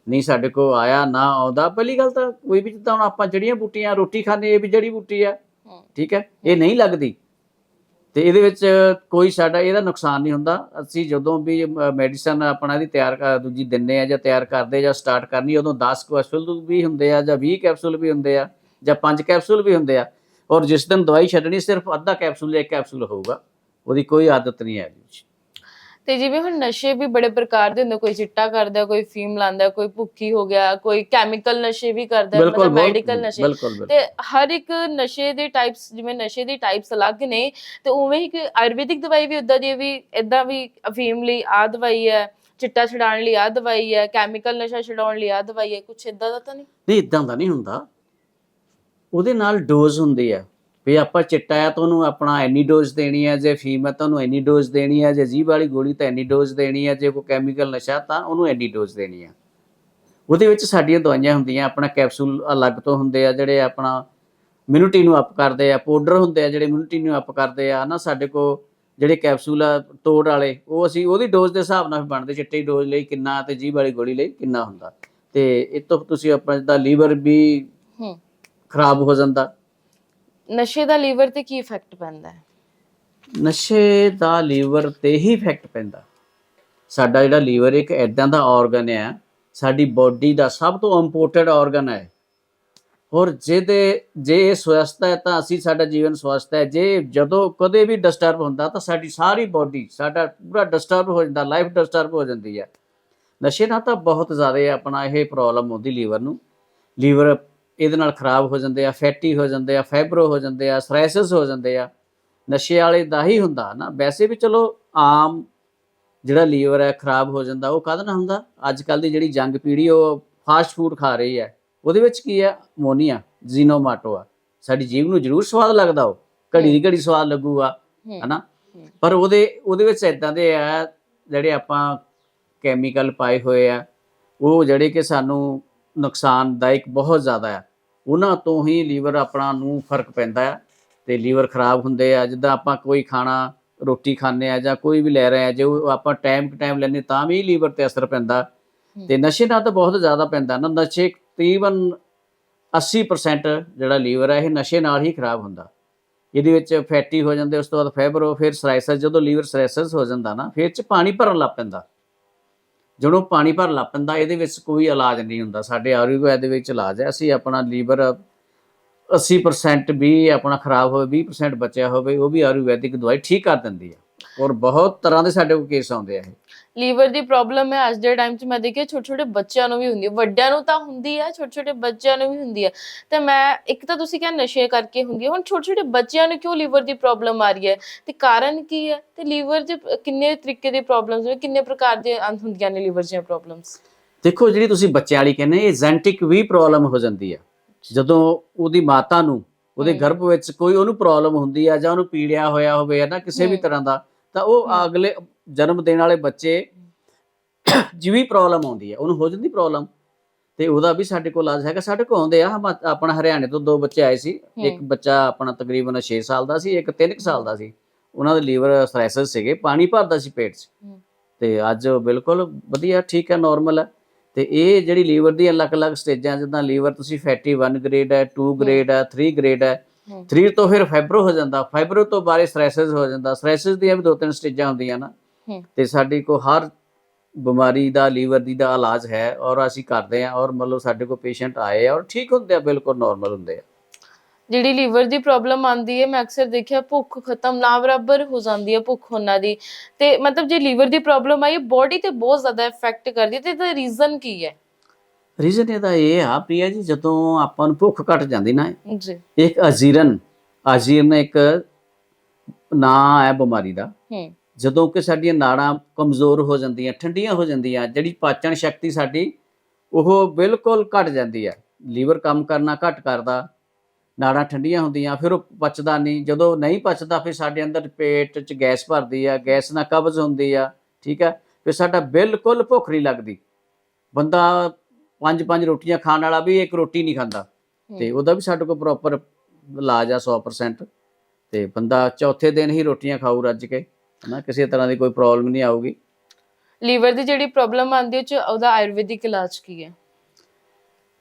ਨਹੀਂ ਸਾਡੇ ਕੋ ਆਇਆ ਨਾ ਆਉਂਦਾ। ਪਹਿਲੀ ਗੱਲ ਤਾਂ ਕੋਈ ਵੀ ਜਿੱਦਾਂ ਹੁਣ ਆਪਾਂ ਜੜੀਆਂ ਬੂਟੀਆਂ ਰੋਟੀ ਖਾਂਦੇ ਇਹ ਵੀ ਜੜੀ ਬੂਟੀ ਆ ਠੀਕ ਹੈ? ਇਹ ਨਹੀਂ ਲੱਗਦੀ। ਤੇ ਇਹਦੇ ਵਿੱਚ ਕੋਈ ਸਾਡਾ ਇਹਦਾ ਨੁਕਸਾਨ ਨਹੀਂ ਹੁੰਦਾ। ਅਸੀਂ ਜਦੋਂ ਵੀ ਮੈਡੀਸਨ ਆਪਣਾ ਇਹਦੀ ਤਿਆਰ ਕਰ ਦੂਜੀ ਦਿੰਨੇ ਆ ਜਾਂ ਤਿਆਰ ਕਰਦੇ ਜਾਂ ਸਟਾਰਟ ਕਰਨੀ, ਉਦੋਂ 10 ਕੈਪਸੂਲ ਵੀ ਹੁੰਦੇ ਆ ਜਾਂ 20 ਕੈਪਸੂਲ ਵੀ ਹੁੰਦੇ ਆ ਜਾਂ 5 ਕੈਪਸੂਲ ਵੀ ਹੁੰਦੇ ਆ। ਔਰ ਜਿਸ ਦਿਨ ਦਵਾਈ ਛੱਡਣੀ, ਸਿਰਫ ਅੱਧਾ ਕੈਪਸੂਲ ਜਾਂ ਇੱਕ ਕੈਪਸੂਲ ਹੋਊਗਾ। ਉਹਦੀ ਕੋਈ ਆਦਤ ਨਹੀਂ ਹੈ ਜੀ ਤੇ ਜਿਵੇਂ ਹੁਣ ਨਸ਼ੇ ਵੀ ਬੜੇ ਪ੍ਰਕਾਰ ਦੇ ਹੁੰਦੇ ਕੋਈ ਚਿੱਟਾ ਕਰਦਾ ਕੋਈ ਫੀਮ ਲਾਂਦਾ ਕੋਈ ਭੁੱਖੀ ਹੋ ਗਿਆ ਕੋਈ ਕੈਮੀਕਲ ਨਸ਼ੇ ਵੀ ਕਰਦਾ ਮਤਲਬ ਮੈਡੀਕਲ ਨਸ਼ੇ। ਤੇ ਹਰ ਇੱਕ ਨਸ਼ੇ ਦੇ ਟਾਈਪਸ ਜਿਵੇਂ ਨਸ਼ੇ ਦੇ ਟਾਈਪਸ ਅਲੱਗ ਨੇ ਤੇ ਉਵੇਂ ਹੀ ਕਿ ਆਯੁਰਵੈਦਿਕ ਦਵਾਈ ਵੀ ਉਦਾਂ ਦੀ ਹੈ ਵੀ ਇਦਾਂ ਵੀ ਅਫੀਮ ਲਈ ਆ ਦਵਾਈ ਹੈ ਚਿੱਟਾ ਛਡਾਉਣ ਲਈ ਆ ਦਵਾਈ ਹੈ ਕੈਮੀਕਲ ਨਸ਼ਾ ਛਡਾਉਣ ਲਈ ਆ ਦਵਾਈ ਹੈ ਕੁਛ ਇਦਾਂ ਦਾ ਤਾਂ ਨਹੀਂ? ਨਹੀਂ ਇਦਾਂ ਦਾ ਨਹੀਂ ਹੁੰਦਾ। ਉਹਦੇ ਨਾਲ ਡੋਜ਼ ਹੁੰਦੀ ਆ। ਵੀ ਆਪਾਂ ਚਿੱਟਾ ਆ ਤਾਂ ਉਹਨੂੰ ਆਪਣਾ ਇੰਨੀ ਡੋਜ਼ ਦੇਣੀ ਹੈ ਜੇ ਫੀਮ ਹੈ ਤਾਂ ਉਹਨੂੰ ਇੰਨੀ ਡੋਜ਼ ਦੇਣੀ ਹੈ ਜੇ ਜੀਭ ਵਾਲੀ ਗੋਲੀ ਤਾਂ ਇੰਨੀ ਡੋਜ਼ ਦੇਣੀ ਹੈ ਜੇ ਕੋਈ ਕੈਮੀਕਲ ਨਸ਼ਾ ਤਾਂ ਉਹਨੂੰ ਇੰਨੀ ਡੋਜ਼ ਦੇਣੀ ਹੈ ਉਹਦੇ ਵਿੱਚ ਸਾਡੀਆਂ ਦਵਾਈਆਂ ਹੁੰਦੀਆਂ ਆਪਣਾ ਕੈਪਸੂਲ ਅਲੱਗ ਤੋਂ ਹੁੰਦੇ ਆ ਜਿਹੜੇ ਆਪਣਾ ਇਮਿਊਨਿਟੀ ਨੂੰ ਅਪ ਕਰਦੇ ਆ ਪਾਊਡਰ ਹੁੰਦੇ ਆ ਜਿਹੜੇ ਇਮਿਊਨਿਟੀ ਨੂੰ ਅਪ ਕਰਦੇ ਆ ਨਾ ਸਾਡੇ ਕੋ ਜਿਹੜੇ ਕੈਪਸੂਲ ਆ ਤੋੜ ਵਾਲੇ ਉਹ ਅਸੀਂ ਉਹਦੀ ਡੋਜ਼ ਦੇ ਹਿਸਾਬ ਨਾਲ ਬਣਦੇ ਚਿੱਟੇ ਡੋਜ਼ ਲਈ ਕਿੰਨਾ ਤੇ ਜੀਭ ਵਾਲੀ ਗੋਲੀ ਲਈ ਕਿੰਨਾ ਹੁੰਦਾ। ਤੇ ਇਹ ਤੋਂ ਤੁਸੀਂ ਆਪਣਾ ਜਿੱਦਾਂ ਲੀਵਰ ਵੀ ਹੂੰ। ਖਰਾਬ ਹੋ ਜਾਂਦਾ ਨਸ਼ੇ ਦਾ ਲੀਵਰ ਤੇ ਕੀ ਇਫੈਕਟ ਪੈਂਦਾ ਹੈ? ਨਸ਼ੇ ਦਾ ਲੀਵਰ ਤੇ ਹੀ ਇਫੈਕਟ ਪੈਂਦਾ। ਸਾਡਾ ਜਿਹੜਾ ਲੀਵਰ ਇੱਕ ਐਦਾਂ ਦਾ ਆਰਗਨ ਹੈ, ਸਾਡੀ ਬਾਡੀ ਦਾ ਸਭ ਤੋਂ ਇੰਪੋਰਟੈਂਟ ਆਰਗਨ ਹੈ। ਔਰ ਜਿਹਦੇ, ਜੇ ਇਹ ਸਵਸਥ ਹੈ ਤਾਂ ਅਸੀਂ, ਸਾਡਾ ਜੀਵਨ ਸਵਸਥ ਹੈ। ਜੇ ਜਦੋਂ ਕਦੇ ਵੀ ਡਿਸਟਰਬ ਹੁੰਦਾ ਤਾਂ ਸਾਡੀ ਸਾਰੀ ਬਾਡੀ ਸਾਡਾ ਪੂਰਾ ਡਿਸਟਰਬ ਹੋ ਜਾਂਦਾ ਲਾਈਫ ਡਿਸਟਰਬ ਹੋ ਜਾਂਦੀ ਹੈ। ਨਸ਼ੇ ਨਾਲ ਤਾਂ ਬਹੁਤ ਜ਼ਿਆਦਾ ਆਪਣਾ ਇਹ ਪ੍ਰੋਬਲਮ ਹੁੰਦੀ ਲੀਵਰ ਨੂੰ। ਲੀਵਰ ਇਹਦੇ ਨਾਲ ਖਰਾਬ ਹੋ ਜਾਂਦੇ ਆ ਫੈਟੀ ਹੋ ਜਾਂਦੇ ਆ ਫਾਈਬਰੋ ਹੋ ਜਾਂਦੇ ਆ ਸਰਾਇਸਿਸ ਹੋ ਜਾਂਦੇ ਆ। ਨਸ਼ੇ ਵਾਲੇ ਦਾ ਹੀ ਹੁੰਦਾ ਨਾ। ਵੈਸੇ ਵੀ ਚਲੋ ਆਮ ਜਿਹੜਾ ਲੀਵਰ ਹੈ ਖਰਾਬ ਹੋ ਜਾਂਦਾ ਉਹ ਕਾਹਦੇ ਨਾਲ ਹੁੰਦਾ? ਅੱਜ ਕੱਲ ਦੀ ਜਿਹੜੀ ਜੰਗ ਪੀੜ੍ਹੀ ਉਹ ਫਾਸਟ ਫੂਡ ਖਾ ਰਹੀ ਹੈ। ਉਹਦੇ ਵਿੱਚ ਕੀ ਹੈ? ਅਮੋਨੀਆ ਜ਼ੀਨੋਮਾਟੋ ਆ ਸਾਡੀ ਜੀਭ ਨੂੰ ਜ਼ਰੂਰ ਸਵਾਦ ਲੱਗਦਾ ਉਹ। ਘੜੀ ਦੀ ਘੜੀ ਸਵਾਦ ਲੱਗੂਗਾ ਹੂੰ। ਹਨਾ। ਪਰ ਉਹਦੇ ਉਹਦੇ ਵਿੱਚ ਇਦਾਂ ਦੇ ਆ ਜਿਹੜੇ ਆਪਾਂ ਕੈਮੀਕਲ ਪਾਏ ਹੋਏ ਆ ਉਹ ਜਿਹੜੇ ਕਿ ਸਾਨੂੰ ਨੁਕਸਾਨਦਾਇਕ ਬਹੁਤ ਜ਼ਿਆਦਾ ਆ ਉਹਨਾਂ ਤੋਂ ਹੀ ਲੀਵਰ ਆਪਣਾ ਨੂੰ ਫ਼ਰਕ ਪੈਂਦਾ ਆ ਤੇ ਲੀਵਰ ਖਰਾਬ ਹੁੰਦੇ ਆ। ਜਿੱਦਾਂ ਆਪਾਂ ਕੋਈ ਖਾਣਾ ਰੋਟੀ ਖਾਂਦੇ ਆ ਜਾਂ ਕੋਈ ਵੀ ਲੈ ਰਹੇ ਆ ਜੇ ਉਹ ਆਪਾਂ ਟਾਈਮ ਟੂ ਟਾਈਮ ਲੈਂਦੇ ਤਾਂ ਵੀ ਲੀਵਰ ਤੇ ਅਸਰ ਪੈਂਦਾ। ਤੇ ਨਸ਼ੇ ਨਾਲ ਤਾਂ ਬਹੁਤ ਜ਼ਿਆਦਾ ਪੈਂਦਾ ਨਾ। ਨਸ਼ੇ ਤਕਰੀਬਨ 80% ਜਿਹੜਾ ਲੀਵਰ ਹੈ ਇਹ ਨਸ਼ੇ ਨਾਲ ਹੀ ਖਰਾਬ ਹੁੰਦਾ। ਇਹਦੇ ਵਿੱਚ ਫੈਟੀ ਹੋ ਜਾਂਦੇ ਉਸ ਤੋਂ ਬਾਅਦ ਫਾਈਬਰ ਫਿਰ ਸਰਾਇਸਸ ਜਦੋਂ ਲੀਵਰ ਸਰਾਇਸਸ ਹੋ ਜਾਂਦਾ ਨਾ ਫਿਰ ਚ ਪਾਣੀ ਭਰਨ ਲੱਗ ਪੈਂਦਾ। ਜਦੋਂ ਪਾਣੀ ਭਰਨ ਲੱਗ ਪੈਂਦਾ ਇਹਦੇ ਵਿੱਚ ਕੋਈ ਇਲਾਜ ਨਹੀਂ ਹੁੰਦਾ। ਸਾਡੇ ਆਯੁਰਵੈਦ ਦੇ ਵਿੱਚ ਇਲਾਜ ਹੈ, ਅਸੀਂ ਆਪਣਾ ਲੀਵਰ 80% ਵੀ ਆਪਣਾ ਖਰਾਬ ਹੋਵੇ 20% ਬਚਿਆ ਹੋਵੇ, ਉਹ ਵੀ ਆਯੁਰਵੈਦਿਕ ਦਵਾਈ ਠੀਕ ਕਰ ਦਿੰਦੀ ਹੈ। ਔਰ ਬਹੁਤ ਤਰ੍ਹਾਂ ਦੇ ਸਾਡੇ ਕੋਲ ਕੇਸ ਆਉਂਦੇ ਆ ਇਹ। ਲੀਵਰ ਦੀ ਪ੍ਰੋਬਲਮ ਹੈ ਅੱਜ ਦੇ ਟਾਈਮ 'ਚ ਮੈਂ ਦੇਖਿਆ ਛੋਟੇ ਛੋਟੇ ਬੱਚਿਆਂ ਨੂੰ ਵੀ ਹੁੰਦੀ ਹੈ। ਵੱਡਿਆਂ ਨੂੰ ਤਾਂ ਹੁੰਦੀ ਹੈ ਛੋਟੇ ਛੋਟੇ ਬੱਚਿਆਂ ਨੂੰ ਵੀ ਹੁੰਦੀ ਹੈ। ਤੇ ਮੈਂ ਇੱਕ ਤਾਂ ਤੁਸੀਂ ਕਿਹਾ ਨਸ਼ੇ ਕਰਕੇ ਹੁੰਦੀ ਹੈ। ਹੁਣ ਛੋਟੇ ਛੋਟੇ ਬੱਚਿਆਂ ਨੂੰ ਕਿਉਂ ਲੀਵਰ ਦੀ ਪ੍ਰੋਬਲਮ ਆ ਰਹੀ ਹੈ? ਤੇ ਕਾਰਨ ਕੀ ਹੈ? ਤੇ ਲੀਵਰ ਦੇ ਕਿੰਨੇ ਤਰੀਕੇ ਦੀ ਪ੍ਰੋਬਲਮਸ ਨੇ ਕਿੰਨੇ ਪ੍ਰਕਾਰ ਦੇ ਅੰਤ ਹੁੰਦੀਆਂ ਨੇ ਲੀਵਰ ਦੀਆਂ ਪ੍ਰੋਬਲਮਸ ਦੇਖੋ ਜਿਹੜੀ ਤੁਸੀਂ ਬੱਚਿਆਂ ਵਾਲੀ ਕਹਿੰਦੇ ਇਹ ਜੈਨੇਟਿਕ ਵੀ ਪ੍ਰੋਬਲਮ ਹੋ ਜਾਂਦੀ ਹੈ। ਜਦੋਂ ਉਹਦੀ ਮਾਤਾ ਨੂੰ ਉਹਦੇ। ਗਰਭ ਵਿੱਚ ਕੋਈ ਉਹਨੂੰ ਪ੍ਰੋਬਲਮ ਹੁੰਦੀ ਆ ਜਾਂ ਉਹਨੂੰ ਪੀੜਿਆ ਹੋਇਆ ਹੋਵੇ ਹੈ ਨਾ ਕਿਸੇ ਵੀ। ਤਰ੍ਹਾਂ ਦਾ ਤਾਂ ਉਹ। ਅਗਲੇ ਜਨਮ ਦੇਣ ਵਾਲੇ ਬੱਚੇ ਜਿਵੇਂ ਪ੍ਰੋਬਲਮ ਆਉਂਦੀ ਹੈ ਉਹਨੂੰ ਹੋ ਜਾਂਦੀ ਪ੍ਰੋਬਲਮ ਤੇ ਉਹਦਾ ਵੀ ਸਾਡੇ ਕੋਲ ਇਲਾਜ ਹੈਗਾ ਸਾਡੇ ਕੋਲ ਆਉਂਦੇ ਆ ਆਪਣਾ ਹਰਿਆਣੇ ਤੋਂ ਦੋ ਬੱਚੇ ਆਏ ਸੀ ਇੱਕ। ਬੱਚਾ ਆਪਣਾ ਤਕਰੀਬਨ 6 ਸਾਲ ਦਾ ਸੀ ਇੱਕ 3 ਸਾਲ ਦਾ ਸੀ ਉਹਨਾਂ ਦੇ ਲੀਵਰ ਸਰਾਇਸਿਸ ਸੀਗੇ ਪਾਣੀ ਭਰਦਾ ਸੀ ਪੇਟ 'ਚ। ਤੇ ਅੱਜ ਬਿਲਕੁਲ ਵਧੀਆ ਠੀਕ ਹੈ ਨਾਰਮਲ ਹੈ ਤੇ ਇਹ ਜਿਹੜੀ ਲੀਵਰ ਦੀ ਅਲੱਗ-ਅਲੱਗ ਸਟੇਜਾਂ ਜਿੱਦਾਂ ਲੀਵਰ ਤੁਸੀਂ ਫੈਟੀ 1 ਗ੍ਰੇਡ ਹੈ 2 ਗ੍ਰੇਡ ਹੈ 3 ਗ੍ਰੇਡ ਹੈ ਹਮ। 3 ਤੋਂ ਫਿਰ ਫਾਈਬਰੋ ਹੋ ਜਾਂਦਾ ਫਾਈਬਰੋ ਤੋਂ ਬਾਰੇ ਸਟ੍ਰੈਸਸ ਹੋ ਜਾਂਦਾ ਸਟ੍ਰੈਸਸ ਦੀਆਂ ਵੀ ਦੋ ਤਿੰਨ ਸਟੇਜਾਂ ਹੁੰਦੀਆਂ ਨਾ। ਤੇ ਸਾਡੀ ਕੋ ਹਰ ਬਿਮਾਰੀ ਦਾ ਲੀਵਰ ਦੀ ਦਾ ਇਲਾਜ ਹੈ ਔਰ ਅਸੀਂ ਕਰਦੇ ਹਾਂ ਔਰ ਮਤਲਬ ਸਾਡੇ ਕੋ ਪੇਸ਼ੈਂਟ ਆਏ ਆ ਔਰ ਠੀਕ ਹੁੰਦੇ ਆ ਬਿਲਕੁਲ ਨਾਰਮਲ ਹੁੰਦੇ ਆ। ਜਿਹੜੀ ਲੀਵਰ ਦੀ ਪ੍ਰੋਬਲਮ ਆਂਦੀ ਹੈ ਮੈਂ ਅਕਸਰ ਦੇਖਿਆ ਭੁੱਖ ਖਤਮ ਨਾ ਬਰਾਬਰ ਹੋ ਜਾਂਦੀ ਹੈ ਭੁੱਖ ਉਹਨਾਂ ਦੀ। ਤੇ ਮਤਲਬ ਜੇ ਲੀਵਰ ਦੀ ਪ੍ਰੋਬਲਮ ਆਈ ਬੋਡੀ ਤੇ ਬਹੁਤ ਜ਼ਿਆਦਾ ਇਫੈਕਟ ਕਰਦੀ ਤੇ ਇਹਦਾ ਰੀਜ਼ਨ ਕੀ ਹੈ? ਰੀਜ਼ਨ ਇਹਦਾ ਇਹ ਆ ਪ੍ਰਿਆ ਜੀ ਜਦੋਂ ਆਪਾਂ ਨੂੰ ਭੁੱਖ ਘਟ ਜਾਂਦੀ ਨਾ ਜੀ। ਇੱਕ ਅਜੀਰਨ ਅਜੀਰਨ ਇੱਕ ਨਾਂ ਹੈ ਬਿਮਾਰੀ ਦਾ। ਹੂੰ। ਜਦੋਂ ਕਿ ਸਾਡੀਆਂ ਨਾੜਾਂ ਕਮਜ਼ੋਰ ਹੋ ਜਾਂਦੀਆਂ ਠੰਡੀਆਂ ਹੋ ਜਾਂਦੀਆਂ ਜਿਹੜੀ ਪਾਚਨ ਸ਼ਕਤੀ ਸਾਡੀ ਉਹ ਬਿਲਕੁਲ ਘਟ ਜਾਂਦੀ ਹੈ। ਲੀਵਰ ਕੰਮ ਕਰਨਾ ਘਟ ਕਰਦਾ ਨਾੜਾਂ ਠੰਡੀਆਂ ਹੁੰਦੀਆਂ ਫਿਰ ਉਹ ਪਚਦਾ ਨਹੀਂ। ਜਦੋਂ ਨਹੀਂ ਪਚਦਾ ਫਿਰ ਸਾਡੇ ਅੰਦਰ ਪੇਟ 'ਚ ਗੈਸ ਭਰਦੀ ਆ ਗੈਸ ਨਾਲ ਕਬਜ਼ ਹੁੰਦੀ ਆ ਠੀਕ ਹੈ? ਫਿਰ ਸਾਡਾ ਬਿਲਕੁਲ ਭੁੱਖ ਨਹੀਂ ਲੱਗਦੀ। ਬੰਦਾ ਪੰਜ ਪੰਜ ਰੋਟੀਆਂ ਖਾਣ ਵਾਲਾ ਵੀ ਇੱਕ ਰੋਟੀ ਨਹੀਂ ਖਾਂਦਾ। ਤੇ ਉਹਦਾ ਵੀ ਸਾਡੇ ਕੋਲ ਪ੍ਰੋਪਰ ਇਲਾਜ ਆ 100% ਤੇ ਬੰਦਾ ਚੌਥੇ ਦਿਨ ਹੀ ਰੋਟੀਆਂ ਖਾਊ ਰੱਜ ਕੇ। ਹਨਾ ਕਿਸੇ ਤਰ੍ਹਾਂ ਦੀ ਕੋਈ ਪ੍ਰੋਬਲਮ ਨਹੀਂ ਆਊਗੀ। ਲੀਵਰ ਦੀ ਜਿਹੜੀ ਪ੍ਰੋਬਲਮ ਆਂਦੀ ਹੈ ਚ ਉਹਦਾ ਆਯੁਰਵੈਦਿਕ ਇਲਾਜ ਕੀ ਹੈ?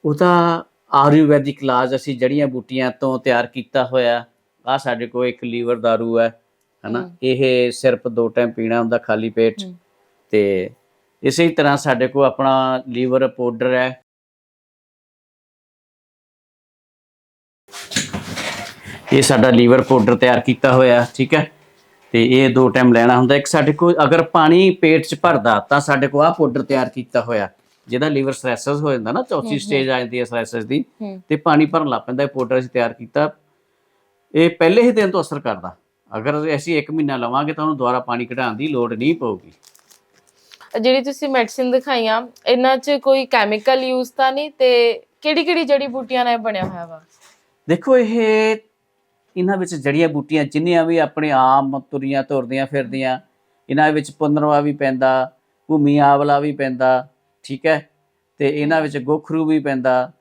ਉਹਦਾ ਆਯੁਰਵੈਦਿਕ ਇਲਾਜ ਅਸੀਂ ਜੜੀਆਂ ਬੂਟੀਆਂ ਤੋਂ ਤਿਆਰ ਕੀਤਾ ਹੋਇਆ। ਆ ਸਾਡੇ ਕੋਲ ਇੱਕ ਲੀਵਰ दारू ਹੈ ਹਨਾ। ਇਹ ਸਿਰਫ ਦੋ ਟਾਈਮ ਪੀਣਾ ਹੁੰਦਾ ਖਾਲੀ ਪੇਟ। ਤੇ ਇਸੇ ਤਰ੍ਹਾਂ ਸਾਡੇ ਕੋਲ ਆਪਣਾ ਲੀਵਰ ਪਾਊਡਰ ਹੈ। ਇਹ ਸਾਡਾ ਲੀਵਰ ਪਾਊਡਰ ਤਿਆਰ ਕੀਤਾ ਹੋਇਆ ਠੀਕ ਹੈ। ਤੇ ਇਹ ਦੋ ਟਾਈਮ ਲੈਣਾ ਹੁੰਦਾ। ਇੱਕ ਸਾਡੇ ਕੋਲ ਅਗਰ ਪਾਣੀ ਪੇਟ 'ਚ ਭਰਦਾ ਤਾਂ ਸਾਡੇ ਕੋਲ ਆ ਪਾਊਡਰ ਤਿਆਰ ਕੀਤਾ ਹੋਇਆ। ਜਿਹਦਾ ਲੀਵਰ ਸਟ੍ਰੈਸਸ ਹੋ ਜਾਂਦਾ ਨਾ ਚੌਥੀ ਸਟੇਜ ਆ ਜਾਂਦੀ ਹੈ ਸਟ੍ਰੈਸਸ ਦੀ। ਤੇ ਪਾਣੀ ਭਰਨ ਲੱਗ ਪੈਂਦਾ ਇਹ ਪਾਊਡਰ ਅਸੀਂ ਤਿਆਰ ਕੀਤਾ। ਇਹ ਪਹਿਲੇ ਹੀ ਦਿਨ ਤੋਂ ਅਸਰ ਕਰਦਾ। ਅਗਰ ਅਸੀਂ 1 ਮਹੀਨਾ ਲਵਾਂਗੇ ਤਾਂ ਉਹਨੂੰ ਦੁਬਾਰਾ ਪਾਣੀ ਘਟਾਉਣ ਦੀ ਲੋੜ ਨਹੀਂ ਪਊਗੀ। ਜਿਹੜੀ ਤੁਸੀਂ ਮੈਡੀਸਿਨ ਦਿਖਾਈਆਂ ਇਹਨਾਂ 'ਚ ਕੋਈ ਕੈਮੀਕਲ ਯੂਜ਼ ਤਾਂ ਨਹੀਂ? ਤੇ ਕਿਹੜੀ ਕਿਹੜੀ ਜੜੀ ਬੂਟੀਆਂ ਨਾਲ ਬਣਿਆ ਹੋਇਆ ਵਾ? ਦੇਖੋ ਇਹ ਇਹਨਾਂ ਵਿੱਚ ਜੜੀਆਂ ਬੂਟੀਆਂ ਜਿੰਨੀਆਂ ਵੀ ਆਪਣੇ ਆਮ ਤੁਰੀਆਂ ਤੁਰਦੀਆਂ ਫਿਰਦੀਆਂ ਇਹਨਾਂ ਵਿੱਚ ਪੁਨਰਵਾ ਵੀ ਪੈਂਦਾ ਭੂਮੀ ਆਵਲਾ ਵੀ ਪੈਂਦਾ ਠੀਕ ਹੈ? ਤੇ ਇਹਨਾਂ ਵਿੱਚ ਗੋਖਰੂ ਵੀ ਪੈਂਦਾ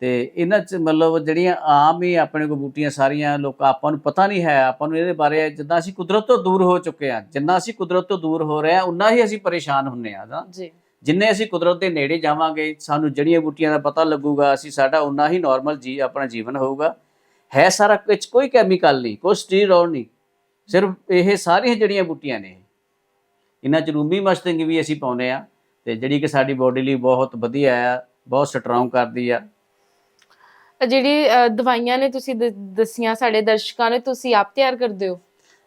ਤੇ ਇਹਨਾਂ ਚ ਮਤਲਬ ਜਿਹੜੀਆਂ ਆਮ ਹੀ ਆਪਣੇ ਕੋ ਬੂਟੀਆਂ ਸਾਰੀਆਂ ਲੋਕ ਆਪਾਂ ਨੂੰ ਪਤਾ ਨਹੀਂ ਹੈ ਆਪਾਂ ਨੂੰ ਇਹਦੇ ਬਾਰੇ ਜਿੱਦਾਂ ਅਸੀਂ ਕੁਦਰਤ ਤੋਂ ਦੂਰ ਹੋ ਚੁੱਕੇ ਹਾਂ ਜਿੰਨਾ ਅਸੀਂ ਕੁਦਰਤ ਤੋਂ ਦੂਰ ਹੋ ਰਹੇ ਹਾਂ ਉਨਾ ਹੀ ਅਸੀਂ ਪਰੇਸ਼ਾਨ ਹੁੰਨੇ ਆ ਜੀ। ਜਿੰਨੇ ਅਸੀਂ ਕੁਦਰਤ ਦੇ ਨੇੜੇ ਜਾਵਾਂਗੇ ਸਾਨੂੰ ਜੜੀਆਂ ਬੂਟੀਆਂ ਦਾ ਪਤਾ ਲੱਗੂਗਾ ਅਸੀਂ ਸਾਡਾ ਉਨਾ ਹੀ ਨਾਰਮਲ ਜੀ ਆਪਣਾ ਜੀਵਨ ਹੋਊਗਾ। ਹੈ ਸਾਰਾ ਵਿੱਚ ਕੋਈ ਕੈਮੀਕਲ ਨਹੀਂ ਕੋਈ ਸਟੀਰੋਇਡ ਨਹੀਂ। ਸਿਰਫ ਇਹ ਸਾਰੀਆਂ ਜੜੀਆਂ ਬੂਟੀਆਂ ਨੇ ਇਹਨਾਂ ਚ ਰੂਮੀ ਮਸਤਿੰਗ ਵੀ ਅਸੀਂ ਪਾਉਨੇ ਆ ਤੇ ਜਿਹੜੀ ਕਿ ਸਾਡੀ ਬੋਡੀ ਲਈ ਬਹੁਤ ਵਧੀਆ ਆ ਬਹੁਤ ਸਟਰੋਂਗ ਕਰਦੀ ਆ। ਜਿਹੜੀ ਦਵਾਈਆਂ ਨੇ ਤੁਸੀਂ ਦੱਸੀਆਂ ਸਾਡੇ ਦਰਸ਼ਕਾਂ ਨੇ ਤੁਸੀਂ ਆਪ ਤਿਆਰ ਕਰਦੇ ਹੋ?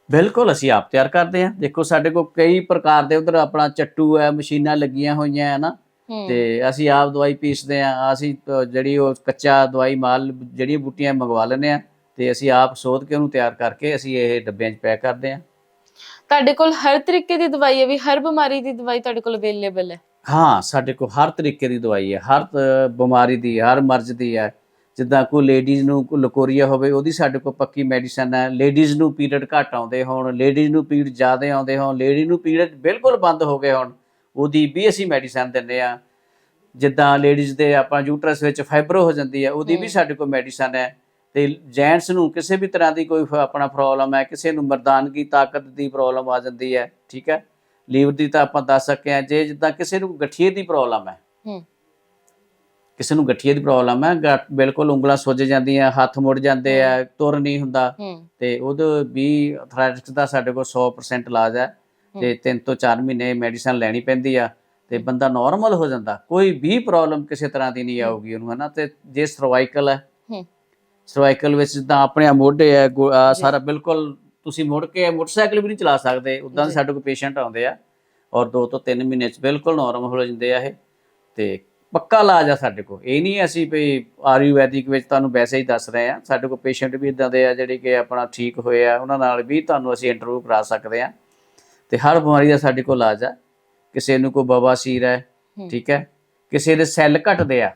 ਬਿਲਕੁਲ ਅਸੀਂ ਆਪ ਤਿਆਰ ਕਰਦੇ ਆ ਦੇਖੋ ਸਾਡੇ ਕੋਲ ਕਈ ਪ੍ਰਕਾਰ ਦੇ ਉਧਰ ਆਪਣਾ ਚੱਟੂ ਹੈ ਮਸ਼ੀਨਾਂ ਲੱਗੀਆਂ ਹੋਈਆਂ ਹੈ ਨਾ। ਹੂੰ ਤੇ ਅਸੀਂ ਆਪ ਦਵਾਈ ਪੀਸਦੇ ਆ ਅਸੀਂ ਜਿਹੜੀ ਉਹ ਕੱਚਾ ਦਵਾਈ ਮਾਲ ਜਿਹੜੀਆਂ ਬੂਟੀਆਂ ਮੰਗਵਾ ਲੈਂਦੇ ਆ ਤੇ ਅਸੀਂ ਆਪ ਸੋਧ ਕੇ ਉਹਨੂੰ ਤਿਆਰ ਕਰਕੇ ਅਸੀਂ ਇਹ ਡੱਬਿਆਂ 'ਚ ਪੈਕ ਕਰਦੇ ਆ ਤੁਹਾਡੇ ਕੋਲ ਹਰ ਤਰੀਕੇ ਦੀ ਦਵਾਈ ਹੈ ਵੀ ਹਰ ਬਿਮਾਰੀ ਦੀ ਦਵਾਈ ਤੁਹਾਡੇ ਕੋਲ ਅਵੇਲੇਬਲ ਹੈ? ਹਾਂ ਸਾਡੇ ਕੋਲ ਹਰ ਤਰੀਕੇ ਦੀ ਦਵਾਈ ਹੈ ਹਰ ਬਿਮਾਰੀ ਦੀ ਹਰ ਮਰਜ਼ ਦੀ ਹੈ। ਜਿੱਦਾਂ ਕੋਈ ਲੇਡੀਜ਼ ਨੂੰ ਲਕੋਰੀਆ ਹੋਵੇ ਉਹਦੀ ਸਾਡੇ ਕੋਲ ਪੱਕੀ ਮੈਡੀਸਨ ਹੈ। ਲੇਡੀਜ਼ ਨੂੰ ਪੀਰੀਅਡ ਘੱਟ ਆਉਂਦੇ ਹੋਣ ਲੇਡੀਜ਼ ਨੂੰ ਪੀਰੀਅਡ ਜ਼ਿਆਦਾ ਆਉਂਦੇ ਹੋਣ ਲੇਡੀ ਨੂੰ ਪੀਰੀਅਡ ਬਿਲਕੁਲ ਬੰਦ ਹੋ ਗਏ ਹੋਣ। ਉਹਦੀ ਵੀ ਅਸੀਂ ਮੈਡੀਸਨ ਦਿੰਦੇ ਆ ਜਿੱਦਾਂ ਲੇਡੀਜ਼ ਦੇ ਆਪਾਂ ਯੂਟਰਸ ਵਿੱਚ ਫਾਈਬਰੋ ਹੋ ਜਾਂਦੀ ਹੈ ਉਹਦੀ ਵੀ। ਸਾਡੇ ਕੋਲ ਮੈਡੀਸਨ ਹੈ। ਤੇ ਜੈਂਟਸ ਨੂੰ ਕਿਸੇ ਵੀ ਤਰ੍ਹਾਂ ਦੀ ਕੋਈ ਆਪਣਾ ਪ੍ਰੋਬਲਮ ਹੈ ਕਿਸੇ ਨੂੰ ਮਰਦਾਨਗੀ ਤਾਕਤ ਦੀ ਪ੍ਰੋਬਲਮ ਆ ਜਾਂਦੀ ਹੈ ਠੀਕ ਹੈ? ਲੀਵਰ ਦੀ ਤਾਂ ਆਪਾਂ ਦੱਸ ਸਕੇ ਆ ਜੇ ਜਿੱਦਾਂ ਕਿਸੇ ਨੂੰ ਗਠੀਏ ਦੀ ਪ੍ਰੋਬਲਮ ਹੈ। ਕਿਸੇ ਨੂੰ ਗਠੀਏ ਦੀ ਪ੍ਰੋਬਲਮ ਹੈ ਬਿਲਕੁਲ ਉਂਗਲਾਂ ਸੁੱਜ ਜਾਂਦੀਆਂ ਹੱਥ ਮੁੜ ਜਾਂਦੇ ਆ ਤੁਰ ਨਹੀਂ ਹੁੰਦਾ। ਤੇ ਉਹਦੇ ਵੀ ਅਥਲੈਟਿਕਸ ਦਾ ਸਾਡੇ ਕੋਲ 100% ਇਲਾਜ ਹੈ। ਤੇ 3 ਤੋਂ 4 ਮਹੀਨੇ ਮੈਡੀਸਨ ਲੈਣੀ ਪੈਂਦੀ ਆ ਤੇ ਬੰਦਾ ਨਾਰਮਲ ਹੋ ਜਾਂਦਾ। ਕੋਈ ਵੀ ਪ੍ਰੋਬਲਮ ਕਿਸੇ ਤਰ੍ਹਾਂ ਦੀ ਨਹੀਂ ਆਊਗੀ ਉਹਨੂੰ ਹਨਾ? ਤੇ ਜੇ ਸਰਵਾਈਕਲ ਹੈ ਸਰਵਾਈਕਲ ਵਿੱਚ ਜਿੱਦਾਂ ਆਪਣੇ ਆਹ ਮੋਢੇ ਜੀ। ਸਾਰਾ ਬਿਲਕੁਲ ਤੁਸੀਂ ਮੁੜ ਕੇ ਮੋਟਰਸਾਈਕਲ ਵੀ ਨਹੀਂ ਚਲਾ ਸਕਦੇ ਉਦਾਂ। ਸਾਡੇ ਕੋਲ ਪੇਸ਼ੈਂਟ ਆਉਂਦੇ ਆ ਔਰ 2 ਤੋਂ 3 ਮਹੀਨੇ ਚ ਬਿਲਕੁਲ ਨਾਰਮਲ ਹੋ ਜਾਂਦੇ ਆ ਇਹ। ਤੇ ਪੱਕਾ ਇਲਾਜ ਆ ਸਾਡੇ ਕੋਲ। ਇਹ ਨਹੀਂ ਅਸੀਂ ਵੀ ਆਯੁਰਵੈਦਿਕ ਵਿੱਚ ਤੁਹਾਨੂੰ ਵੈਸੇ ਹੀ ਦੱਸ ਰਹੇ ਆ। ਸਾਡੇ ਕੋਲ ਪੇਸ਼ੈਂਟ ਵੀ ਇਦਾਂ ਦੇ ਆ ਜਿਹੜੇ ਕਿ ਆਪਣਾ ਠੀਕ ਹੋਏ ਆ ਉਹਨਾਂ ਨਾਲ ਵੀ ਤੁਹਾਨੂੰ ਅਸੀਂ ਇੰਟਰਵਿਊ ਕਰਾ ਸਕਦੇ ਆ। ਤੇ ਹਰ ਬਿਮਾਰੀ ਦਾ ਸਾਡੇ ਕੋਲ ਇਲਾਜ ਆ। ਕਿਸੇ ਨੂੰ ਕੋਈ ਬਵਾਸੀਰ ਹੈ। ਠੀਕ ਹੈ? ਕਿਸੇ ਦੇ ਸੈੱਲ ਘਟਦੇ ਆ।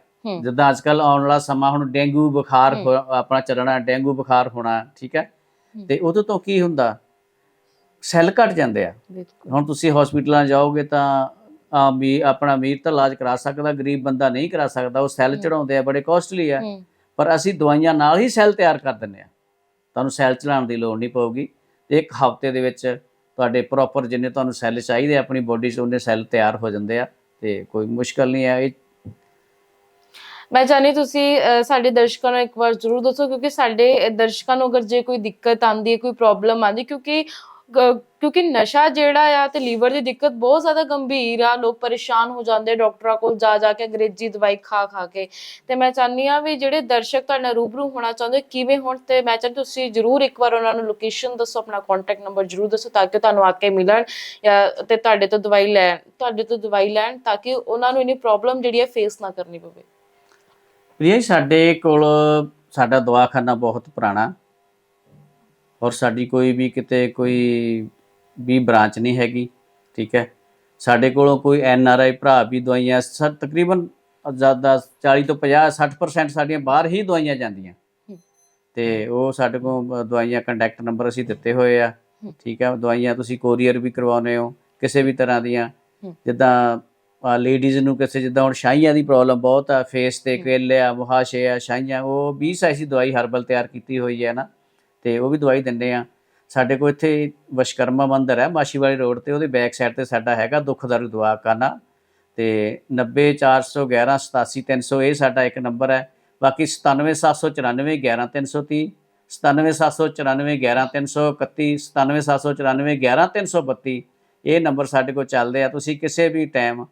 ਜਿੱਦਾਂ ਅੱਜ ਕੱਲ ਆਉਣ ਵਾਲਾ ਸਮਾਂ ਹੁਣ ਡੇਂਗੂ ਬੁਖਾਰ ਆਪਣਾ ਚੱਲਣਾ ਡੇਂਗੂ ਬੁਖਾਰ ਹੋਣਾ ਠੀਕ ਹੈ। ਤੇ ਉਹਦੇ ਤੋਂ ਕੀ ਹੁੰਦਾ? ਸੈੱਲ ਘਟ ਜਾਂਦੇ ਆ। ਹੁਣ ਤੁਸੀਂ ਹਸਪੀਟਲਾਂ ਜਾਓਗੇ ਤਾਂ ਆ ਵੀ ਆਪਣਾ ਅਮੀਰ ਤਾਂ ਇਲਾਜ ਕਰਾ ਸਕਦਾ ਗਰੀਬ ਬੰਦਾ ਨਹੀਂ ਕਰਾ ਸਕਦਾ ਉਹ ਸੈੱਲ। ਚੜਾਉਂਦੇ ਆ ਬੜੇ ਕਾਸਟਲੀ ਆ। ਪਰ ਅਸੀਂ ਦਵਾਈਆਂ ਨਾਲ ਹੀ ਸੈੱਲ ਤਿਆਰ ਕਰ ਦਿੰਦੇ ਆ। ਤੁਹਾਨੂੰ ਸੈੱਲ ਚਲਾਉਣ ਦੀ ਲੋੜ ਨਹੀਂ ਪਊਗੀ। ਤੇ ਇੱਕ ਹਫ਼ਤੇ ਦੇ ਵਿੱਚ ਤੁਹਾਡੇ ਪ੍ਰੋਪਰ ਜਿੰਨੇ ਤੁਹਾਨੂੰ ਸੈੱਲ ਚਾਹੀਦੇ ਆ ਆਪਣੀ ਬੋਡੀ 'ਚ ਉਹਨੇ ਸੈੱਲ ਤਿਆਰ ਹੋ ਜਾਂਦੇ ਆ ਤੇ ਕੋਈ ਮੁਸ਼ਕਲ ਨਹੀਂ ਹੈ ਇਹ। ਮੈਂ ਚਾਹਨੀ ਤੁਸੀਂ ਅ, ਸਾਡੇ ਦਰਸ਼ਕਾਂ ਨੂੰ ਇੱਕ ਵਾਰ ਜ਼ਰੂਰ ਦੱਸੋ ਕਿਉਂਕਿ ਸਾਡੇ ਦਰਸ਼ਕਾਂ ਨੂੰ ਅਗਰ ਜੇ ਕੋਈ ਦਿੱਕਤ ਆਂਦੀ ਹੈ ਕੋਈ ਪ੍ਰੋਬਲਮ ਆਂਦੀ ਕਿਉਂਕਿ ਕਿਉਂਕਿ ਨਸ਼ਾ ਜਿਹੜਾ ਆ ਤੇ ਲੀਵਰ ਦੀ ਦਿੱਕਤ ਬਹੁਤ ਜ਼ਿਆਦਾ ਗੰਭੀਰ ਆ, ਲੋਕ ਪਰੇਸ਼ਾਨ ਹੋ ਜਾਂਦੇ ਡਾਕਟਰਾਂ ਕੋਲ ਜਾ ਜਾ ਕੇ ਅੰਗਰੇਜ਼ੀ ਦਵਾਈ ਖਾ ਖਾ ਕੇ। ਤੇ ਮੈਂ ਚਾਹੁੰਦੀ ਆ ਵੀ ਜਿਹੜੇ ਦਰਸ਼ਕ ਤੁਹਾਡੇ ਰੂਬਰੂ ਹੋਣਾ ਚਾਹੁੰਦੇ, ਕਿਵੇਂ ਹੋਣ ਤੇ ਮੈਂ ਚਾਹੁੰਦੀ ਤੁਸੀਂ ਜ਼ਰੂਰ ਇੱਕ ਵਾਰ ਉਹਨਾਂ ਨੂੰ ਲੋਕੇਸ਼ਨ ਦੱਸੋ, ਆਪਣਾ ਕੰਟੈਕਟ ਨੰਬਰ ਜ਼ਰੂਰ ਦੱਸੋ ਤਾਂ ਕਿ ਤੁਹਾਨੂੰ ਆ ਕੇ ਮਿਲਣ ਜਾਂ ਤੇ ਤੁਹਾਡੇ ਤੋਂ ਦਵਾਈ ਲੈਣ, ਤੁਹਾਡੇ ਤੋਂ ਦਵਾਈ ਲੈਣ ਤਾਂ ਕਿ ਉਹਨਾਂ ਨੂੰ ਇਨੀ ਪ੍ਰੋਬਲਮ ਜਿਹੜੀ ਹੈ ਫੇਸ ਨਾ ਕਰਨੀ ਪਵੇ। ਪ੍ਰਿਆ ਸਾਡੇ ਕੋਲ ਸਾਡਾ ਦਵਾਖਾਨਾ ਬਹੁਤ ਪੁਰਾਣਾ। ਔਰ ਸਾਡੀ ਕੋਈ ਵੀ ਕਿਤੇ ਕੋਈ ਵੀ ਬ੍ਰਾਂਚ ਨਹੀਂ ਹੈਗੀ ਠੀਕ ਹੈ ਸਾਡੇ ਕੋਲੋਂ ਕੋਈ ਐਨ ਆਰ ਆਈ ਭਰਾ ਵੀ ਦਵਾਈਆਂ ਸਰ ਤਕਰੀਬਨ ਜ਼ਿਆਦਾ 40 ਤੋਂ 50 60% ਸਾਡੀਆਂ ਬਾਹਰ ਹੀ ਦਵਾਈਆਂ ਜਾਂਦੀਆਂ। ਤੇ ਉਹ ਸਾਡੇ ਕੋਲ ਦਵਾਈਆਂ ਕੰਟੈਕਟ ਨੰਬਰ ਅਸੀਂ ਦਿੱਤੇ ਹੋਏ ਆ। ਠੀਕ ਹੈ ਦਵਾਈਆਂ ਤੁਸੀਂ ਕੋਰੀਅਰ ਵੀ ਕਰਵਾਉਂਦੇ ਹੋ ਕਿਸੇ ਵੀ ਤਰ੍ਹਾਂ ਦੀਆਂ। ਜਿੱਦਾਂ ਲੇਡੀਜ਼ ਨੂੰ ਕਿਸੇ ਜਿੱਦਾਂ ਹੁਣ ਸ਼ਾਈਆਂ ਦੀ ਪ੍ਰੋਬਲਮ ਬਹੁਤ ਆ ਫੇਸ ਤੇ। ਕੇਲੇ ਆ ਮੁਹਾਸ਼ੇ ਆ ਸ਼ਾਈਆਂ ਉਹ 20 ਐਸੀ ਦਵਾਈ ਹਰਬਲ ਤਿਆਰ ਕੀਤੀ ਹੋਈ ਹੈ ਨਾ ਤੇ ਉਹ ਵੀ ਦਵਾਈ ਦਿੰਦੇ ਆ। ਸਾਡੇ ਕੋਲ ਇੱਥੇ ਵਿਸ਼ਕਰਮਾ ਮੰਦਿਰ ਹੈ ਮਾਸ਼ੀਵਾਲੀ ਰੋਡ ਤੇ, ਉਹਦੇ ਬੈਕ ਸਾਈਡ ਤੇ ਸਾਡਾ ਹੈਗਾ ਦੁਖਦਾਰੂ ਦਵਾਖਾਨਾ ਤੇ 90411 87300 ਇਹ ਸਾਡਾ ਇੱਕ ਨੰਬਰ ਹੈ। ਬਾਕੀ 97794 11330 97794 97794 ਇਹ ਨੰਬਰ ਸਾਡੇ ਕੋਲ ਚੱਲਦੇ ਆ। ਤੁਸੀਂ ਕਿਸੇ ਵੀ ਟਾਈਮ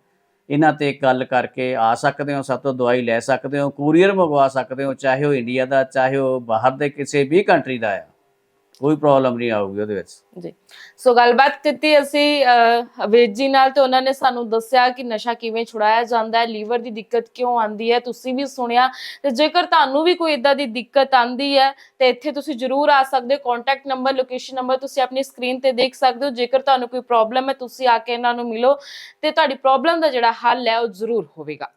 ਇਹਨਾਂ ਤੇ ਗੱਲ ਕਰਕੇ ਆ ਸਕਦੇ ਹੋ, ਸਾਡੇ ਤੋਂ ਦਵਾਈ ਲੈ ਸਕਦੇ ਹੋ, ਕੂਰੀਅਰ ਮੰਗਵਾ ਸਕਦੇ ਹੋ, ਚਾਹੇ ਉਹ ਇੰਡੀਆ ਦਾ, ਚਾਹੇ ਉਹ ਬਾਹਰ ਦੇ ਕਿਸੇ ਵੀ ਕੰਟਰੀ ਦਾ ਆ। ਕੋਈ ਪ੍ਰੋਬਲਮ ਨਹੀਂ ਆਊਗੀ ਉਹਦੇ ਵਿੱਚ। ਜੀ। ਸੋ ਗੱਲਬਾਤ ਕੀਤੀ ਅਸੀਂ ਅਹ, ਜੀ ਨਾਲ ਤੇ ਉਹਨਾਂ ਨੇ ਸਾਨੂੰ ਦੱਸਿਆ ਕਿ ਨਸ਼ਾ ਕਿਵੇਂ ਛੁਡਾਇਆ ਜਾਂਦਾ ਹੈ ਲੀਵਰ ਦੀ ਦਿੱਕਤ ਕਿਉਂ ਆਉਂਦੀ ਹੈ ਤੁਸੀਂ ਵੀ ਸੁਣਿਆ। ਤੇ ਜੇਕਰ ਤੁਹਾਨੂੰ ਵੀ ਕੋਈ ਇਦਾਂ ਦੀ ਦਿੱਕਤ ਆਂਦੀ ਹੈ ਤੇ ਇੱਥੇ ਤੁਸੀਂ ਜਰੂਰ ਆ ਸਕਦੇ ਹੋ। ਕੰਟੈਕਟ ਨੰਬਰ ਲੋਕੇਸ਼ਨ ਨੰਬਰ ਤੁਸੀਂ ਆਪਣੀ ਸਕਰੀਨ ਤੇ ਦੇਖ ਸਕਦੇ ਹੋ। ਜੇਕਰ ਤੁਹਾਨੂੰ ਕੋਈ ਪ੍ਰੋਬਲਮ ਹੈ ਤੁਸੀਂ ਆ ਕੇ ਇਹਨਾਂ ਨੂੰ ਮਿਲੋ ਤੇ ਤੁਹਾਡੀ ਪ੍ਰੋਬਲਮ ਦਾ ਜਿਹੜਾ ਹੱਲ ਹੈ ਉਹ ਜ਼ਰੂਰ ਹੋਵੇਗਾ।